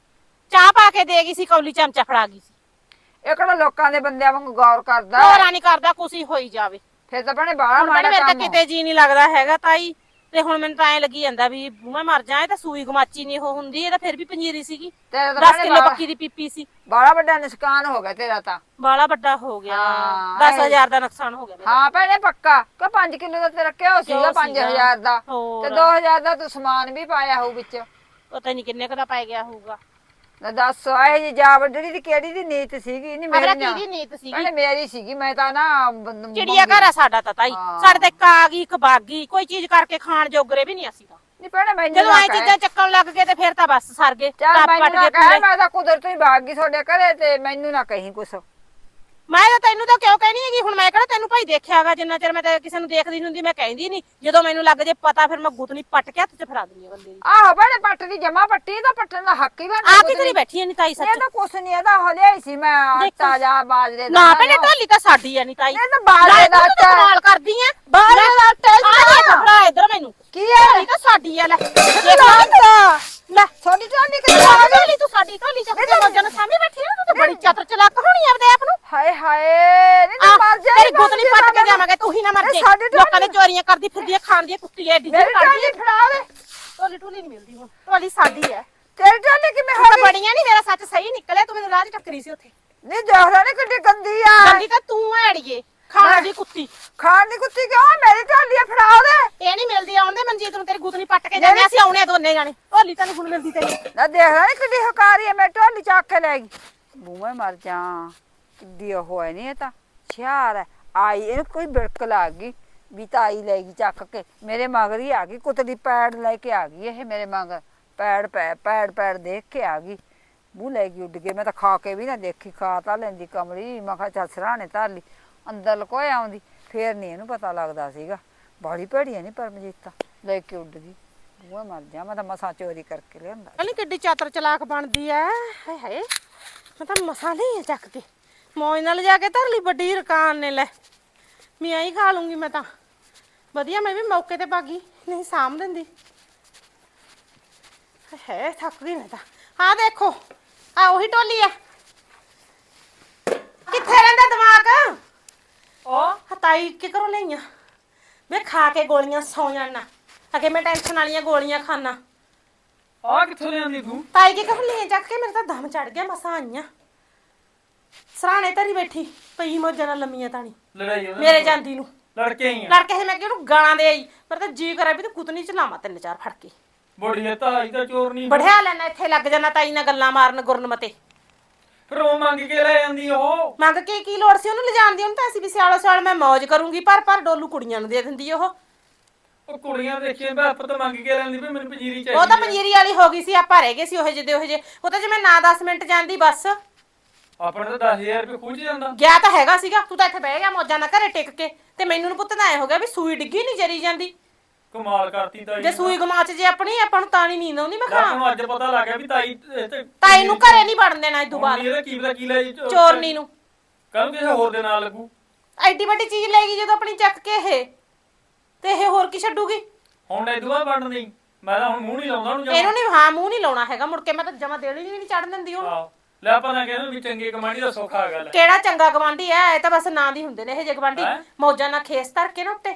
ਚਾਹ ਪਾ ਕੇ ਦੇ ਗਈ ਸੀ ਕੌਲੀ ਚਮਚਾ ਫੜਾ ਗਈ ਸੀ। ਇਹ ਕਿਹੜਾ ਲੋਕਾਂ ਦੇ ਬੰਦਿਆਂ ਵਾਂਗੂ ਗੌਰ ਕਰਦਾ? ਹੋਰਾਂ ਨਹੀਂ ਕਰਦਾ ਹੀ ਹੋਈ ਜਾਵੇ। ਫਿਰ ਤਾਂ ਭੈਣੇ ਬਾਹਲਾ ਮਾੜਾ ਮੇਰੇ ਤਾਂ ਕਿਤੇ ਜੀ ਨਹੀਂ ਲੱਗਦਾ ਹੈਗਾ ਤਾਈ। ਤੇ ਹੁਣ ਮੈਨੂੰ ਤਾਂ ਐ ਲੱਗੀ ਜਾਂਦਾ ਵੀ ਮੈਂ ਮਰ ਜਾ ਇਹ ਤਾਂ ਸੂਈ ਗਮਾਚੀ ਨਹੀਂ ਉਹ ਹੁੰਦੀ ਇਹ ਤਾਂ ਫਿਰ ਵੀ ਪੰਜੀਰੀ ਸੀਗੀ। ਤੇਰਾ ਤਾਂ 10 ਭੈਣੇ ਕਿਲੋ ਬਾਹਲਾ- ਬੱਕੀ ਦੀ ਪੀਪੀ ਸੀ। ਬਾਹਲਾ ਵੱਡਾ ਨੁਕਸਾਨ ਹੋ ਗਿਆ ਤੇਰਾ ਤਾਂ। ਬਾਲਾ ਵੱਡਾ ਹੋ ਗਿਆ। ਹਾਂ, 10000 ਦਾ ਨੁਕਸਾਨ ਹੋ ਗਿਆ ਮੇਰਾ। ਹਾਂ ਭੈਣੇ ਪੱਕਾ। ਕਿ 5 ਕਿਲੋ ਦਾ ਤੇਰਾ ਕਿਉਂ ਸੀਗਾ ਸੀਗਾ। 5000 ਦਾ। ਹੋਰ। ਤੇ 2000 ਦਾ ਤੂੰ ਸਮਾਨ ਵੀ ਪਾਇਆ ਹੋਊ ਵਿੱਚ। ਪਤਾ ਨਹੀਂ ਕਿੰਨੇ ਕੁ ਦਾ ਪੈ ਗਿਆ ਹੋਊਗਾ। ਲੈ ਦੱਸ ਇਹ ਜੀ ਜਾ ਵੱਡੀ ਦੀ ਕਿਹੜੀ ਦੀ ਨੀਤ ਸੀਗੀ ਨਹੀਂ ਅਗਲਾ ਮੇਰੀ ਕਿਹਦੀ ਨਾ ਨੀਤ ਸੀਗੀ। ਭੈਣੇ ਮੇਰੀ ਸੀਗੀ ਮੈਂ ਤਾਂ ਨਾ ਬੰਦ- ਚਿੜੀਆ ਘਰ ਆ ਸਾਡਾ ਤਾਂ ਤਾਈ। ਹਾਂ। ਸਾਡੇ ਤਾਂ ਇੱਕ ਆ ਗਈ ਇੱਕ ਬਾਗੀ ਕੋਈ ਚੀਜ਼ ਕਰਕੇ ਖਾਣ ਜੋਗਰੇ ਵੀ ਨਹੀਂ ਅਸੀਂ ਤਾਂ। ਨਹੀਂ ਭੈਣੇ ਮੈਨੂੰ ਜਦੋਂ ਨਾ ਐ। ਚੀਜ਼ਾਂ ਚੱਕਣ ਲੱਗ ਗਏ ਤੇ ਫਿਰ ਤਾਂ ਬਸ ਸਰ ਗਏ ਚੱਲ ਮੈਨੂੰ ਪੱਟ ਨਾ ਗਏ ਕਹਿ ਪੂਰੇ। ਮੈਂ ਤਾਂ ਕੁਦਰਤ ਹੀ ਭਾਗ ਗਈ ਤੁਹਾਡੇ ਘਰੇ ਤੇ ਮੈਨੂੰ ਨਾ ਕਹੀਂ ਕੁਛ। ਮੈਂ ਤਾਂ ਤੈਨੂੰ ਤਾਂ ਕਿਉਂ ਕਹਿਣੀ ਹੈਗੀ? ਹੁਣ ਮੈਂ ਕਿਹੜਾ ਤੈਨੂੰ ਭਾਈ ਦੇਖਿਆਗਾ? ਜਿੰਨਾ ਚਿਰ ਮੈਂ ਤਾਂ ਕਿਸੇ ਨੂੰ ਦੇਖਦੀ ਨੀ ਹੁੰਦੀ ਮੈਂ ਕਹਿੰਦੀ ਨਹੀਂ ਜਦੋਂ ਮੈਨੂੰ ਲੱਗ ਜੇ ਪਤਾ ਫਿਰ ਮੈਂ ਗੁੱਤਨੀ ਪੱਟ ਕੇ ਹੱਥ 'ਚ ਫੜਾ ਦਿੰਦੀ ਆ ਬੰਦੇ ਦੀ। ਆਹੋ ਭੈਣੇ ਪੱਟ ਦੀ ਜਮਾ ਪੱਟੀ ਤਾਂ ਪੱਟਣ ਦਾ ਹੱਕ ਹੀ ਬਣਦਾ ਆ ਕਿਧਰੀ ਬੈਠੀ ਐ ਨੀ ਤਾਈ ਇਹ ਸੱਚ? ਤਾਂ ਕੁਛ ਨਹੀਂ ਇਹਦਾ ਹਲਿਆ ਹੀ ਸੀ ਮੈਂ। ਆਟਾ ਜਾ ਬਾਜਰੇ ਦਾ ਨਾ ਭੈਣੇ ਢੋਲੀ ਤਾਂ ਸਾਡੀ ਐ ਨੀ ਤਾਈ ਇਹ ਤਾਂ ਬਾਜਰੇ ਦਾ ਆਟਾ। ਕਮਾਲ ਕਰਦੀ ਐ ਬਾਜਰੇ ਦਾ ਆਟਾ ਆ ਦੇਖ ਫੜਾ ਇੱਧਰ ਮੈਨੂੰ। ਕੀ ਹੈ? ਢੋਲੀ ਤਾਂ ਸਾਡੀ ਐ ਲੈ। ਲੈ ਛੋਟੀ ਟਾਲੀ ਤੂੰ ਕਿੱਥੇ ਆ ਗਈ? ਢੋਲੀ ਤੂੰ ਸਾਡੀ ਢੋਲੀ ਚੱਕ ਕੇ ਮੋਜਾਂ ਨਾਲ ਸਾਹਮਣੇ ਬੈਠੀ ਐ ਤੂੰ ਤਾਂ ਬੜੀ ਚਤਰ ਚਲਾਕ ਹੋਣੀ ਆਪਦੇ ਆਪ ਨੂੰ। ਹਾਏ ਹਾਏ ਨਹੀਂ ਆ, ਤਾਂ ਮਰ ਜਾ ਤੇਰੀ ਗੁੱਤਨੀ ਪੱਟ ਕੇ ਜਾਵਾਂਗੇ ਤੂੰ ਹੀ ਨਾ ਮਰ ਇਹ ਜੇ। ਸਾਡੀ ਢੋਲੀ- ਲੋਕਾਂ ਦੇ ਚੋਰੀਆਂ ਕਰਦੀ ਫਿਰਦੀ ਐ ਖਾਣ ਦੀ ਕੁੱਤੀ ਐ ਡਿਜੇ ਮੇਰੀ ਕਰਦੀ ਟਾਲੀ ਫੜਾ ਦੇ। ਢੋਲੀ ਢੋਲੀ ਨਹੀਂ ਮਿਲਦੀ ਹੁਣ ਢੋਲੀ ਸਾਡੀ ਐ ਤੇਰੀ ਟਾਲੀ ਕਿਵੇਂ ਹੋ ਤੂੰ ਤਾਂ ਗਈ ਬੜੀਆਂ ਨਹੀਂ ਮੇਰਾ ਸੱਚ ਸਹੀ ਨਿਕਲਿਆ ਤੂੰ ਮੈਨੂੰ ਰਾਹ 'ਚ ਟੱਕਰੀ ਸੀ ਉੱਥੇ। ਨਹੀਂ ਦੇਖਦਾ ਨਹੀਂ ਕਿੱਡੀ ਗੰਦੀ ਆ। ਗੰਦੀ ਤਾਂ ਤੂੰ ਐੜੀਏ ਖਾਣ ਦੀ ਕੁੱਤੀ। ਖਾਣ ਦੀ ਕੁੱਤੀ ਕਿਉਂ ਮੇਰੀ ਨਹੀਂ ਆਉਂਦੇ ਮਨਜੀਤ ਨੂੰ ਤੇਰੀ ਗੁੱਤਨੀ ਪੱਟ ਕੇ ਜਾਂਦੇ ਅਸੀਂ ਆਉਣੇ ਆ ਦੋਨੇ ਜਾਣੇ। ਢੋਲੀ ਤਾਂ ਨੀ ਹੁਣ ਮਿਲਦੀ ਤੈਨੂੰ ਨਾ ਦੇਖਦਾ ਨਹੀਂ ਕਿੱਡੀ ਹਕਾਰੀ ਆ ਮੈਂ ਟਾਲੀ ਚੱਕ ਕੇ ਲੈ ਗਈ। ਬੂਵੇਂ ਮਰ ਜਾ ਕਿੱਡੀ ਉਹ ਹੈ ਨਹੀਂ ਇਹ ਤਾਂ ਛਿਆਰ ਹੈ ਆਈ ਇਹਨੂੰ ਕੋਈ ਬਿੜਕ ਲੱਗ ਗਈ ਵੀ ਤਾਂ ਆਈ ਲੈ ਗਈ ਚੱਕ ਕੇ। ਮੇਰੇ ਮਗਰ ਹੀ ਆ ਗਈ ਕੁੱਤੜੀ ਪੈੜ ਲੈ ਕੇ ਆ ਗਈ ਇਹ ਮੇਰੇ ਮਗਰ। ਪੈੜ ਪੈ ਪੈੜ ਪੈੜ ਦੇਖ ਕੇ ਆ ਗਈ। ਮੂੰਹ ਲੈ ਗਈ ਉੱਡ ਕੇ ਮੈਂ ਤਾਂ ਖਾ ਕੇ ਵੀ ਨਾ ਦੇਖੀ ਖਾ ਤਾਂ ਲੈਂਦੀ ਕਮਲੀ। ਮੈਂ ਕਿਹਾ ਚੱਲ ਸਰਾਣੇ ਧਰ ਲਈ ਅੰਦਰ ਲਕੋਏ ਆਉਂਦੀ ਫੇਰ ਨਹੀਂ ਇਹਨੂੰ ਪਤਾ ਲੱਗਦਾ ਸੀਗਾ। ਬੜੀ ਭੈੜੀ ਨਹੀਂ ਪਰਮਜੀਤ। ਤਾਂ ਲੈ ਕੇ ਉੱਡ ਗਈ। ਬੂਹਾ ਮਰ ਜਾ ਮੈਂ ਤਾਂ ਮਸਾਂ ਚੋਰੀ ਕਰਕੇ ਲਿਆਂਦਾ ਕਹਿੰਦੀ ਕਿੱਡੀ ਚਾਤਰ ਚਲਾਕ ਬਣਦੀ ਐ ਹਾਏ ਹਾਏ। ਮੈਂ ਤਾਂ ਮਸਾਲੇ ਹੀ ਆ ਚੱਕ ਕੇ। ਮੌਜ ਨਾਲ ਜਾ ਕੇ ਧਰ ਲਈ ਵੱਡੀ ਰਕਾਨ ਨੇ ਲੈ। ਮੈਂ ਆਈ ਖਾ ਲੂੰਗੀ ਮੈਂ ਤਾਂ। ਵਧੀਆ ਮੈਂ ਵੀ ਮੌਕੇ ਤੇ ਭਾਗੀ ਨਹੀਂ ਸਾਂਭ ਦਿੰਦੀ। ਹਾਏ ਹਾਏ ਥੱਕ ਗਈ ਮੈਂ ਤਾਂ। ਹਾਂ ਦੇਖੋ ਆ ਉਹੀ ਟੋਲੀ ਆ ਕਿੱਥੇ ਰਹਿੰਦਾ ਦਿਮਾਗ? ਉਹ? ਹਤਾਈ ਕਿ ਕਰੋ ਲਈਆਂ ਮੈਂ ਖਾ ਕੇ ਗੋਲੀਆਂ ਸੌ ਜਾਣਾ ਅਗੇ ਮੈਂ ਟੈਨਸ਼ਨ ਵਾਲੀਆਂ ਗੋਲੀਆਂ ਖਾਣਾ ਆ ਕਿੱਥੋਂ ਲਿਆਂਦੀ ਤੂੰ? ਤਾਈ ਕੀ ਕਹੂੰ ਲੈ ਚੱਕ ਕੇ ਮੇਰੇ ਤਾਂ ਦਮ ਚੜ ਗਿਆ ਮਸਾਂ ਆਈਆਂ। ਸਰਾਣੇ ਧਰੀ ਬੈਠੀ ਪਈ ਮੋਜਾਂ ਨਾਲ ਲੰਮੀਆਂ ਤਾਣੀ। ਲੜਾਈ ਮੇਰੇ ਜਾਂਦੀ ਨੂੰ। ਲੜਕੇ ਹੀ ਆ ਲੜ ਕੇ ਮੈਂ ਕਿਹਨੂੰ ਗਾਲਾਂ ਦੇ ਆਈ। ਪਰ ਤਾਂ ਜੀ ਕਰਿਆ ਵੀ ਤੂੰ ਕੁੱਤਨੀ ਚਲਾਵਾਂ ਤਿੰਨ ਚਾਰ ਫੜ ਕੇ। ਬੜੀ ਤਾਂ ਇਹਦਾ ਚੋਰ ਨਹੀਂ। ਬੜਿਆ ਲੈਣਾ ਇੱਥੇ ਲੱਗ ਜਾਣਾ ਤਾਈ ਨਾਲ ਗੱਲਾਂ ਮਾਰਨ ਗੁਰਨਮਤੇ। ਉਹ ਮੰਗ ਕੇ ਲੈ ਜਾਂਦੀ ਉਹ। ਮੰਗ ਕੇ ਕੀ ਲੋੜ ਸੀ ਉਹਨੂੰ ਲਿਜਾਣ ਦੀ? ਉਹਨੂੰ ਤਾਂ ਅਸੀਂ ਵੀ ਸਿਆਲੋ ਸਿਆਲ ਮੈਂ ਮौज ਕਰੂੰਗੀ ਪਰ ਪਰ ਡੋਲੂ ਕੁੜੀਆਂ ਨੂੰ ਦੇ ਦਿੰਦੀ ਉਹ। ਉਹ ਕੁੜੀਆਂ ਦੇਖੀਆਂ ਬਾਪ ਤਾਂ ਮੰਗ ਕੇ ਲੈਂਦੀ ਵੀ ਮੈਨੂੰ ਪੰਜੀਰੀ ਉਹ ਤਾਂ ਚਾਹੀਦੀ ਪੰਜੀਰੀ ਵਾਲੀ ਹੋ ਗਈ ਸੀ ਆਪਾਂ ਰਹਿ ਗਏ ਸੀ ਉਹ ਜਿਹੇ ਦੇ ਉਹ ਜਿਹੇ। ਉਹ ਤਾਂ ਜਿਵੇਂ ਨਾ 10 ਮਿੰਟ ਜਾਂਦੀ ਬਸ। ਆਪਣਾ ਤਾਂ 10000 ਰੁਪਏ ਖੂਜ ਜਾਂਦਾ। ਗਿਆ ਤਾਂ ਹੈਗਾ ਸੀਗਾ ਤੂੰ ਤਾਂ ਇੱਥੇ ਬਹਿ ਗਿਆ ਮੌਜਾਂ ਨਾਲ ਘਰੇ ਟਿਕ ਕੇ। ਤੇ ਮੈਨੂੰ ਨੂੰ ਪੁੱਤ ਐ ਹੋ ਗਿਆ ਵੀ ਸੂਈ ਡਿੱਗੀ ਨਹੀਂ ਜਰੀ ਜਾਂਦੀ। ਕਮਾਲ ਕਰਤੀ ਤਾਈ ਜੇ ਸੂਈ ਗਮਾਚ ਜੇ ਆਪਣੀ ਆਪਾਂ ਨੂੰ ਤਾਂ ਨਹੀਂ ਨੀਂਦ ਆਉਂਦੀ ਮੈਂ ਖਾਂ ਨੂੰ ਅੱਜ ਪਤਾ ਲੱਗ ਗਿਆ ਵੀ ਤਾਈ ਇਹ ਤੇ ਤਾਂ ਇਹਨੂੰ ਘਰੇ ਨਹੀਂ ਵੜਨ ਦੇਣਾ ਇਦੋਂ ਬਾਅਦ। ਇਹਦਾ ਕੀ ਪਤਾ ਕੀ ਲੈ ਜੀ ਚੋਰਨੀ ਨੂੰ। ਕੱਲ ਕਿਸੇ ਹੋਰ ਦੇ ਨਾਲ ਲੱਗੂ। ਐਡੀ ਵੱਡੀ ਚੀਜ਼ ਲੈ ਗਈ ਜਦੋਂ ਆਪਣੀ ਚੱਕ ਕੇ ਇਹ। ਤੇ ਇਹ ਹੋਰ ਕੀ ਛੱਡੂਗੀ? ਹੁਣ ਇਹ ਦੁਆ ਬਣਨ ਨਹੀਂ ਮੈਂ ਤਾਂ ਹੁਣ ਮੂੰਹ ਨਹੀਂ ਲਾਉਂਦਾ ਉਹਨੂੰ ਇਹਨੂੰ ਨਹੀਂ ਹਾਂ ਮੂੰਹ ਨਹੀਂ ਲਾਉਣਾ ਹੈਗਾ ਮੁੜ ਕੇ ਮੈਂ ਤਾਂ ਜਮਾ ਦੇਲੀ ਨਹੀਂ ਚੜਨ ਦਿੰਦੀ ਉਹ ਲੈ ਆਪਾਂ ਨਾ ਕਹਿੰਦੇ ਵੀ ਚੰਗੇ ਕਮਾਂਡੀ ਦਾ ਸੌਖਾ ਗੱਲ। ਹੈ ਕਿਹੜਾ ਚੰਗਾ ਗਵਾਂਢੀ ਐ ਇਹ ਤਾਂ ਬਸ ਨਾਂ ਦੀ ਹੁੰਦੇ ਨੇ ਇਹ ਜੇ ਗਵਾਂਢੀ? ਮੌਜਾਂ ਨਾਲ ਖੇਸ ਧਰ ਕੇ ਨਾ ਉੱਤੇ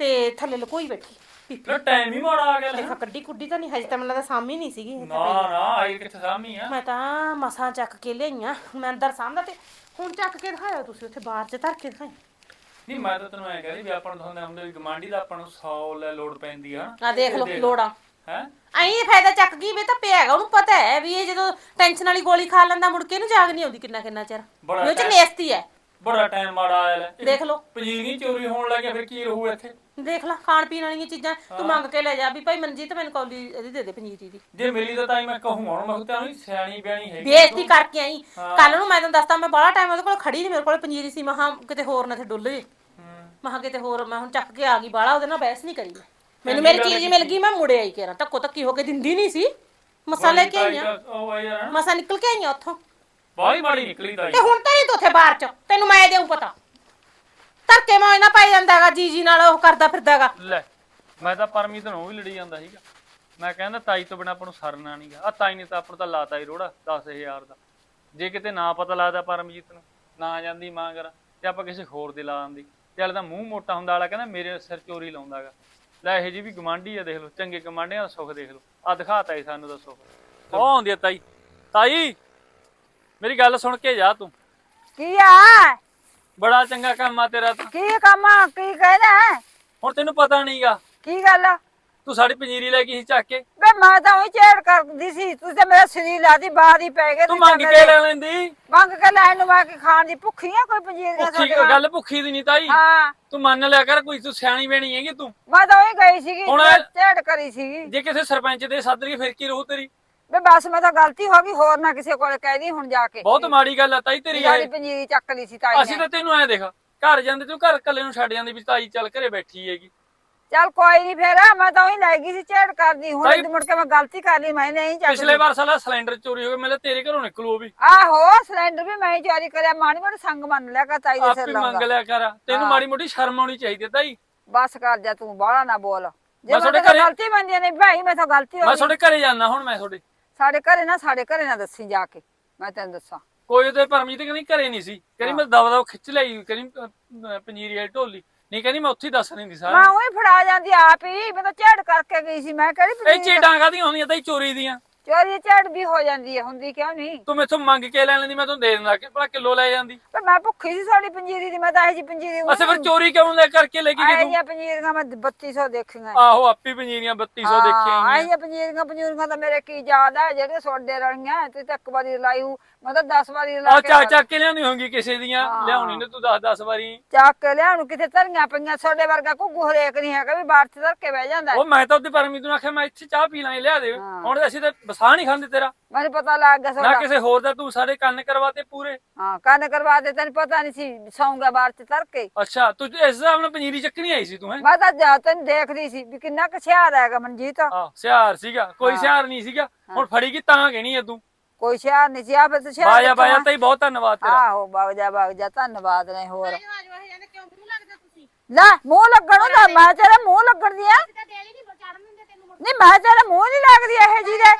ਤੇ ਥੱਲੇ ਲਕੋਈ ਬੈਠੀ। ਲੋ ਟਾਈਮ ਹੀ ਮਾੜਾ ਆ ਗਿਆ ਲੈ ਦੇਖਾ ਕੱਢੀ ਕੁੱਡੀ ਤਾਂ ਨਹੀਂ ਹਜੇ ਤਾਂ ਮੈਨੂੰ ਲੱਗਦਾ ਸਾਮੀ ਨਹੀਂ ਸੀਗੀ ਇਹ ਤਾਂ ਨਾ। ਨਾ ਆਈ ਕਿੱਥੇ ਸਾਮੀ ਆ? ਮੈਂ ਤਾਂ ਮਸਾਂ ਚੱਕ ਕੇ ਲਿਆਈਆਂ ਮੈਂ ਅੰਦਰ ਸਾਂਭਦਾ ਤੇ ਹੁਣ ਚੱਕ ਕੇ ਦਿਖਾਇਓ ਤੁਸੀਂ ਉੱਥੇ ਬਾਹਰ 'ਚ ਧਰ ਕੇ ਦਿਖਾਈ ਨਹੀਂ ਮੈਂ ਤਾਂ ਤੈਨੂੰ ਐ ਕਹਿੰਦੀ ਵੀ ਆਪਾਂ ਨੂੰ ਹੁੰਦੇ ਹੁੰਦੇ ਵੀ ਗਮਾਂਡੀ ਦਾ ਆਪਾਂ ਨੂੰ 100 ਲੈ ਲੋਡ ਪੈਂਦੀ ਆ। ਆ ਦੇਖ ਲਓ ਲੋੜਾ। ਹੈ? ਐਂ ਫਾਇਦਾ ਚੱਕ ਗਈ ਵੇ ਤਾਂ ਪਿਆ ਹੈਗਾ ਉਹਨੂੰ ਪਤਾ ਹੈ ਵੀ ਇਹ ਜਦੋਂ ਟੈਨਸ਼ਨ ਵਾਲੀ ਗੋਲੀ ਖਾ ਲੈਂਦਾ ਮੁੜ ਕੇ ਇਹਨੂੰ ਜਾਗ ਨਹੀਂ ਆਉਂਦੀ ਕਿੰਨਾ ਕਿੰਨਾ ਚਿਰ। ਬੜਾ ਇਹ ਚ ਨੇਸਤੀ ਹੈ। ਬੜਾ ਟਾਈਮ ਮਾੜਾ ਆਇਆ ਲੈ। ਦੇਖ ਲਓ। ਪਨੀਰ ਨਹੀਂ ਚੋਰੀ ਹੋਣ ਲੱਗਿਆ ਫਿਰ ਕੀ ਰਹੂ ਇੱਥੇ? ਦੇਖ ਲੈ ਖਾਣ ਪੀਣ ਵਾਲੀਆਂ ਚੀਜ਼ਾਂ ਤੂੰ ਮੰਗ ਕੇ ਲੈ ਜਾ ਵੀ ਭਾਈ ਮਨਜੀਤ ਮੈਨੂੰ ਕੌਲੀ ਇਹਦੀ ਦੇ ਦੇ ਪਨੀਰੀ ਦੀ। ਜੇ ਮਿਲੀ ਤਾਂ ਤਾਂ ਹੀ ਮੈਂ ਕਹੂੰ ਹੁਣ ਮੈਂ ਤਾਂ ਨਹੀਂ ਸਿਆਣੀ ਬਿਆਣੀ ਹੈਗੀ ਬੇਇੱਜ਼ਤੀ ਕਰਕੇ ਆਈ। ਹਾਂ। ਕੱਲ ਨੂੰ ਮੈਂ ਤੈਨੂੰ ਦੱਸਦਾ ਮੈਂ ਬੜਾ ਟਾਈਮ ਉਹਦੇ ਕੋਲ ਖੜੀ ਨਹੀਂ ਮੇਰੇ ਕੋਲ ਪਨੀਰੀ ਸੀ ਮਹਾ ਕਿਤੇ ਹੋਰ ਨਾ ਤੇ ਡੁੱਲ ਜੇ। ਹੂੰ। ਮਹਾ ਕਿਤੇ ਹੋਰ ਮੈਂ ਹੁਣ ਚੱਕ ਕੇ ਆ ਗਈ ਬਾਲਾ ਉਹਦੇ ਨਾਲ ਬਹਿਸ ਨਹੀਂ ਕਰੀ। ਮੈਨੂੰ ਮੇਰੀ ਚੀਜ਼ ਮਿਲ ਗਈ ਮੈਂ ਮੁੜੇ ਆਈ ਕੇਰਾ ਧੱਕੋ ਧੱਕੀ ਹੋ ਕੇ ਦਿੰਦੀ ਨਹੀਂ ਸੀ। ਮਸਾ ਲੈ ਕੇ ਆਈਆਂ ਮਸਾ ਨਿਕਲ ਕੇ ਆਈਆਂ ਉੱਥੋਂ। ਬਾਹਲੀ ਮਾੜੀ ਨਿਕਲੀ ਤਾਂ ਤੇ ਹੁਣ ਤਾਂ ਨਹੀਂ ਤੂੰ ਉੱਥੇ ਬਾਹਰ ਚ। ਤੈਨੂੰ ਮੈਂ ਦੇਉ ਪਤਾ। ਧੱਕੇ ਮੈਂ ਇਹਨਾਂ ਪਾਈ ਜਾਂਦਾ ਹੈਗਾ ਜੀ ਜੀ ਨਾਲ ਉਹ ਕਰਦਾ ਫਿਰਦਾ ਹੈਗਾ ਲੈ ਮੈਂ ਤਾਂ ਪਰਮੀਤ ਨੂੰ ਵੀ ਲੜੀ ਜਾਂਦਾ ਸੀਗਾ। ਮੈਂ ਕਹਿੰਦਾ ਤਾਈ ਤੋਂ ਬਿਨਾ ਆਪਾਂ ਨੂੰ ਸਰਨਾ ਨਹੀਂਗਾ। ਆ ਤਾਈ ਨੇ ਤਾਂ ਆਪਾਂ ਨੂੰ ਤਾਂ ਲਾਤਾ ਹੀ ਰੋੜਾ 10000 ਦਾ। ਜੇ ਕਿਤੇ ਨਾ ਪਤਾ ਲੱਗਦਾ ਪਰਮਜੀਤ ਨੂੰ ਨਾ ਜਾਂਦੀ ਮਾਂ ਕਰਾਂ ਤੇ ਆਪਾਂ ਕਿਸੇ ਹੋਰ ਦੇ ਲਾ ਦਿੰਦੀ। ਤੇ ਵਾਲੇ ਦਾ ਮੂੰਹ ਮੋਟਾ ਹੁੰਦਾ ਵਾਲਾ ਕਹਿੰਦਾ ਮੇਰੇ ਸਿਰ ਚੋਰੀ ਲਾਉਂਦਾਗਾ। ਲੈ ਇਹ ਜੀ ਵੀ ਗਮਾਂਡੀ ਆ ਦੇਖ ਲਓ ਚੰਗੇ ਗਮਾਂਡਿਆਂ ਦਾ ਸੁੱਖ ਦੇਖ ਲਓ। ਆ ਦਿਖਾਤਾ ਈ ਸਾਨੂੰ ਦਾ ਸੁੱਖ। ਉਹ ਆਉਂਦੀ ਆ ਤਾਈ। ਤਾਈ! ਮੇਰੀ ਗੱਲ ਸੁਣ ਕੇ ਜਾ ਤੂੰ। ਕੀ ਆ? ਬੜਾ ਚੰਗਾ ਕੰਮ ਆ ਤੇਰਾ ਤਾਂ। ਕੀ ਕੰਮ ਆ? ਕੀ ਕਹਿਣਾ ਹੈ? ਹੁਣ ਤੈਨੂੰ ਪਤਾ ਨਹੀਂਗਾ। ਕੀ ਗੱਲ ਆ? ਤੂੰ ਸਾਡੀ ਪੰਜੀਰੀ ਲੈ ਗਈ ਸੀ ਚੱਕ ਕੇ। ਮੈਂ ਤਾਂ ਉਹੀ ਚੇੜ ਕਰਦੀ ਸੀ। ਤੂੰ ਤੇ ਮੇਰਾ ਸਰੀਰ ਲਾਦੀ ਬਾਹਰ ਹੀ ਪੈ ਗਏ ਤੂੰ ਮੰਗ ਕੇ ਮੇਰੇ- ਲੈ। ਲੈਂਦੀ। ਮੰਗ ਕੇ ਲੈਣ ਨੂੰ ਮੈਂ ਕਿ ਖਾਣ ਦੀ। ਭੁੱਖੀ ਆ ਕੋਈ ਪੰਜੀਰ ਦਾ ਭੁੱਖੀ ਗੱਲ ਭੁੱਖੀ ਦੀ ਨਹੀਂ ਤਾਈ। ਹਾਂ। ਤੂੰ ਮੰਨ ਲਿਆ ਕਰ ਕੋਈ ਤੂੰ ਸਿਆਣੀ ਬੈਣੀ ਹੈਗੀ ਤੂੰ। ਮੈਂ ਤਾਂ ਉਹੀ ਗਈ ਸੀਗੀ ਹੁਣ- ਝੇੜ ਕਰੀ ਸੀਗੀ। ਜੇ ਕਿਸੇ ਸਰਪੰਚ ਦੇ ਸੱਦ ਲਈ ਫਿਰ ਕੀ ਰਹੂ ਤੇਰੀ? ਵੇ ਬਸ ਮੈਂ ਤਾਂ ਗਲਤੀ ਹੋ ਗਈ ਹੋਰ ਨਾ ਕਿਸੇ ਕੋਲ ਕਹਿਦੀ ਹੁਣ ਜਾ ਕੇ। ਬਹੁਤ ਮਾੜੀ ਗੱਲ ਆ ਤਾਈ ਤੇਰੀ ਇਹ। ਪੰਜੀਰੀ ਚੱਕ ਲਈ ਸੀ ਤਾਈ ਅਸੀਂ ਨੇ। ਤਾਂ ਤੈਨੂੰ ਐ ਦੇਖ ਘਰ ਜਾਂਦੇ ਤੂੰ ਘਰ ਇਕੱਲੇ ਨੂੰ ਛੱਡ ਜਾਂਦੀ ਵੀ ਤਾਈ ਚੱਲ ਘਰੇ ਬੈਠੀ ਹੈਗੀ। ਚੱਲ ਕੋਈ ਨਹੀਂ ਫੇਰ ਮੈਂ ਤਾਂ ਉਹੀ ਲੈ ਗਈ ਸੀ ਝੇੜ ਕਰਦੀ। ਹੁਣ ਤਾਈ- ਇਹਦੀ ਮੁੜ ਕੇ ਮੈਂ ਗਲਤੀ ਕਰ ਲਈ ਮੈਂ ਨਹੀਂ ਚੱਕ ਪਿਛਲੇ ਵਾਰ ਸਾਲਾ ਸਿਲੰਡਰ ਚੋਰੀ ਹੋ ਗਿਆ ਮੈਂ ਤੇਰੇ ਘਰੋਂ ਨਿਕਲੂ ਉਹ ਵੀ। ਆਹੋ ਸਿਲੰਡਰ ਵੀ ਮੈਂ ਹੀ ਚੋਰੀ ਕਰਿਆ ਮਾੜੀ ਮੋਟੀ ਸੰਗ ਮੰਨ ਲਿਆ ਕਰ ਤਾਈ ਦੇ ਆਪੇ ਸਿਰ ਮੰਗ ਲਾਉਂਦਾ। ਲਿਆ ਕਰ ਤੈਨੂੰ ਮਾੜੀ ਮੋਟੀ ਸ਼ਰਮ ਆਉਣੀ ਚਾਹੀਦੀ ਹੈ ਤਾਈ। ਬਸ ਕਰ ਜਾ ਤੂੰ ਬਾਹਲਾ ਨਾ ਬੋਲ। ਜੇ ਮੈਂ ਮੈਂ ਤੁਹਾਡੇ ਘਰੇ- ਗਲਤੀ ਮੰਨਦੀ ਨਹੀਂ ਭਾਈ ਮੈਂ ਤਾਂ ਗਲਤੀ ਹੋ ਮੈਂ ਗਈ। ਤੁਹਾਡੇ ਘਰੇ ਜਾਣਾ ਹੁਣ ਮੈਂ ਤੁਹਾਡੇ ਸਾਡੇ ਘਰੇ ਨਾ ਸਾਡੇ ਘਰੇ ਨਾ ਦੱਸੀ ਜਾ ਕੇ ਮੈਂ ਤੈਨੂੰ ਦੱਸਾਂ। ਕੋਈ ਤੇ ਪਰਮਜੀਤ ਕਹਿੰਦੀ ਘਰੇ ਨਹੀਂ ਸੀ। ਕਹਿੰਦੀ ਮੈਂ ਦਵਾ ਦਵਾ ਖਿੱਚ ਲਈ ਕਹਿੰਦੀ ਅਹ, ਵਾਲੀ ਢੋਲੀ। ਨਹੀਂ ਕਹਿੰਦੀ ਮੈਂ ਉੱਥੇ ਹੀ ਦੱਸ ਦਿੰਦੀ ਸਾਰਾ। ਮੈਂ ਉਹੀ ਫੜਾ ਜਾਂਦੀ ਆਪ ਹੀ ਮੈਂ ਤਾਂ ਝੇੜ ਕਰਕੇ ਗਈ ਸੀ ਮੈਂ ਕਿਹੜੀ ਇਹ ਚੀਟਾਂ ਕਾਦੀਆਂ ਹੁੰਦੀਆਂ ਤਾਈ ਚੋਰੀ ਦੀਆਂ। ਚੋਰੀ ਝੇੜ ਵੀ ਹੋ ਜਾਂਦੀ ਹੈ ਹੁੰਦੀ ਕਿਉਂ ਨਹੀਂ? ਤੂੰ ਮੈਥੋਂ ਮੰਗ ਕੇ ਲੈ ਲੈਂਦੀ ਮੈਂ ਤੈਨੂੰ ਦੇ ਦਿੰਦਾ ਕਿ ਭਲਾ ਕਿਲੋ ਲੈ ਜਾਂਦੀ। ਪਰ ਮੈਂ ਭੁੱਖੀ ਸੀ ਸਾਡੀ ਪੰਜੀਰੀ ਦੀ ਮੈਂ ਤਾਂ ਇਹ ਜੀ ਪੰਜੀਰੀ ਅੱਛਾ ਫਿਰ ਚੋਰੀ ਕਿਉਂ ਲੈ ਕਰਕੇ ਲੈ ਕੇ ਗਈ ਤੂੰ? ਜਾਂ ਪੰਜੀਰੀਆਂ ਮੈਂ 3200 ਦੇਖੀਆਂ। ਆਹੋ ਆਪੀ ਪੰਜੀਰੀਆਂ 3200 ਦੇਖੀਆਂ ਹੀ ਜਾਂ ਪੰਜੀਰੀਆਂ ਪੰਜੀਰੀਆਂ ਤਾਂ ਮੇਰੇ ਕੀ ਯਾਦ ਹੈ ਜਿਹੜੇ ਸੋਡੇ ਰਲੀਆਂ ਤੂੰ ਤਾਂ ਇੱਕ ਵਾਰੀ ਲਾਈ ਹੂ ਮੈਂ ਤਾਂ 10 ਵਾਰੀ ਲਾ ਆ ਕੇ ਚੱਕ ਚੱਕ ਕੇ ਲਿਆਉਣੀ ਹੋਗੀ ਕਿਸੇ ਦੀਆਂ। ਲਿਆਉਣੀ ਨੇ ਤੂੰ 10 10 ਵਾਰੀ। ਚੱਕ ਕੇ ਲਿਆਉਣ ਕਿਤੇ ਧਰੀਆਂ ਪਈਆਂ ਸੋਡੇ ਵਰਗਾ ਘੁੱਗੂ ਹਰੇਕ ਨਹੀਂ ਹੈਗਾ ਵੀ ਬਾਹਰ ਚ ਧਰ ਕੇ ਬਹਿ ਜਾਂਦਾ। ਉਹ ਮੈਂ ਤਾਂ ਉਹਦੇ ਪਰਮੀ ਨੂੰ ਆਖਿਆ ਮੈਂ ਇੱਥੇ ਚਾਹ ਪੀ ਲਾਂਗੇ ਲਿਆ ਦੇ। ਹੁਣ ਅਸੀਂ ਤਾਂ ਬਸਾ ਨਹੀਂ ਖਾਂਦੇ ਤੇਰਾ? ਮੈਨੂੰ ਪਤਾ ਲੱਗ ਗਿਆ ਨਾ ਸੋਡਾ। ਕਿਸੇ ਹੋਰ ਦਾ ਤੂੰ ਸਾਡੇ ਕੰਨ ਕਰਵਾਤੇ ਪੂਰੇ? ਹਾਂ ਕੰਨ ਕਰਵਾ ਦੇ ਤੈਨੂੰ ਪਤਾ ਨਹੀਂ ਸੀ ਸੌਂਗਾ ਬਾਹਰ ਚ ਧਰ ਕੇ। ਅੱਛਾ ਤੂੰ ਇਸ ਹਿਸਾਬ ਨਾਲ ਪੰਜੀਰੀ ਚੱਕਣੀ ਆਈ ਸੀ ਤੂੰ ਹੈ? ਮੈਂ ਤਾਂ ਜਾ ਤੈਨੂੰ ਦੇਖਦੀ ਸੀ ਵੀ ਕਿੰਨਾ ਕੁ ਹੈਗਾ ਮਨਜੀਤ। ਆ ਸਿਆਰ ਸੀਗਾ ਕੋਈ ਸਿਆਰ ਨਹੀਂ ਸੀਗਾ। ਹੁਣ ਫੜੀ ਗਈ ਤਾਂ ਕਹਿਣੀ ਆ ਤੂੰ। ਕੋਈ ਸ਼ਹਿਰ ਨਹੀਂ ਸੀ ਆ ਫਿਰ ਸ਼ਹਿਰ ਬਾਇਆ ਬਾਇਆ ਤਾਈ ਬਹੁਤ ਧੰਨਵਾਦ ਤੇਰਾ। ਆਹੋ ਬਾਗ ਜਾ ਬਾਗ ਜਾ ਧੰਨਵਾਦ ਨੇ ਹੋਰ। ਆਜੋ ਆਜੋ ਇਹ ਜਾਂਦੇ ਕਿਉਂ ਮੂੰਹ ਲੱਗਦਾ ਤੁਸੀਂ? ਲੈ ਮੂੰਹ ਲੱਗਣ ਉਹਦਾ ਮੈਂ ਤੇਰੇ ਮੂੰਹ ਲੱਗਣ ਦੀ ਆ। ਤਾਂ ਡੇਲੀ ਨਹੀਂ ਚੜਨ ਦਿੰਦੇ ਤੈਨੂੰ ਮੁੜ ਨਹੀਂ ਮੈਂ ਤੇਰੇ ਮੂੰਹ ਨਹੀਂ ਲੱਗਦੀ ਇਹ ਜੀ ਦੇ।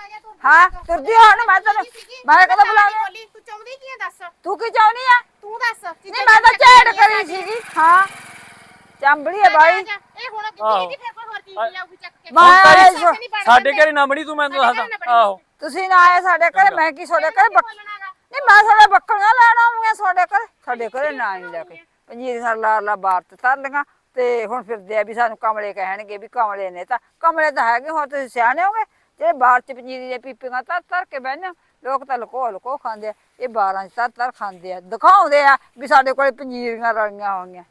ਹਾਂ ਤੁਰਦੀ ਹੁਣ ਮੈਂ ਤੈਨੂੰ ਮੈਂ ਕਦੋਂ ਬੁਲਾਉਣਾ? ਬੋਲੀ ਤੂੰ ਚਾਹੁੰਦੀ ਕੀ ਹੈ ਦੱਸ? ਤੂੰ ਕੀ ਚਾਹੁੰਦੀ ਆ? ਤੂੰ ਦੱਸ ਨਹੀਂ ਮੈਂ ਤਾਂ ਝੇੜ ਕਰੀ ਸੀਗੀ। ਹਾਂ। ਚੰਬੜੀ ਹੈ ਬਾਈ। ਇਹ ਹੁਣ। ਕਿੱਥੇ ਫਿਰ ਕੋਈ ਹੋਰ ਚੀਜ਼ ਲਿਆਉਗੀ ਚੱਕ ਕੇ? ਸੋ- ਸਾਡੇ ਘਰੇ ਨਾ ਬੜੀ ਤੂੰ ਮੈਨੂੰ ਦੱਸਦਾ। ਆਹੋ। ਤੁਸੀਂ ਨਾ ਆਏ ਸਾਡੇ ਘਰੇ ਮੈਂ ਕੀ ਤੁਹਾਡੇ ਘਰੇ ਬੱਕ ਨਹੀਂ ਮੈਂ ਤੁਹਾਡੇ ਬੱਕਰੀਆਂ ਲੈਣ ਆਉਂਗਾ ਤੁਹਾਡੇ ਘਰੇ। ਸਾਡੇ ਘਰੇ ਨਾ ਹੀ ਲੈ ਕੇ। ਪੰਜੀਰੀ ਨਾਲ ਲਾ ਲਾ ਬਾਹਰ ਤੇ ਤਰ ਤੇ ਹੁਣ ਫਿਰਦੇ ਆ ਵੀ ਸਾਨੂੰ ਕਮਲੇ ਕਹਿਣਗੇ ਵੀ ਕਮਲੇ ਨੇ ਤਾਂ। ਕਮਲੇ ਤਾਂ ਹੈਗੇ ਹੋ ਤੁਸੀਂ ਸਿਆਣੇ ਹੋਗੇ। ਜਿਹੜੇ ਬਾਹਰ ਚ ਪੰਜੀਰੀ ਦੇ ਪੀਪੀਆਂ ਤਰ ਤਰ ਕੇ ਬਹਿੰਦੇ ਲੋਕ ਤਾਂ ਲਕੋ ਲਕੋ ਖਾਂਦੇ ਆ। ਇਹ ਬਾਰਾਂ ਚ ਤਰ ਤਰ ਖਾਂਦੇ ਆ। ਦਿਖਾਉਂਦੇ ਆ ਵੀ ਸਾਡੇ ਕੋਲੇ ਪੰਜੀਰੀਆਂ ਰਲੀਆਂ ਹੋਈਆਂ।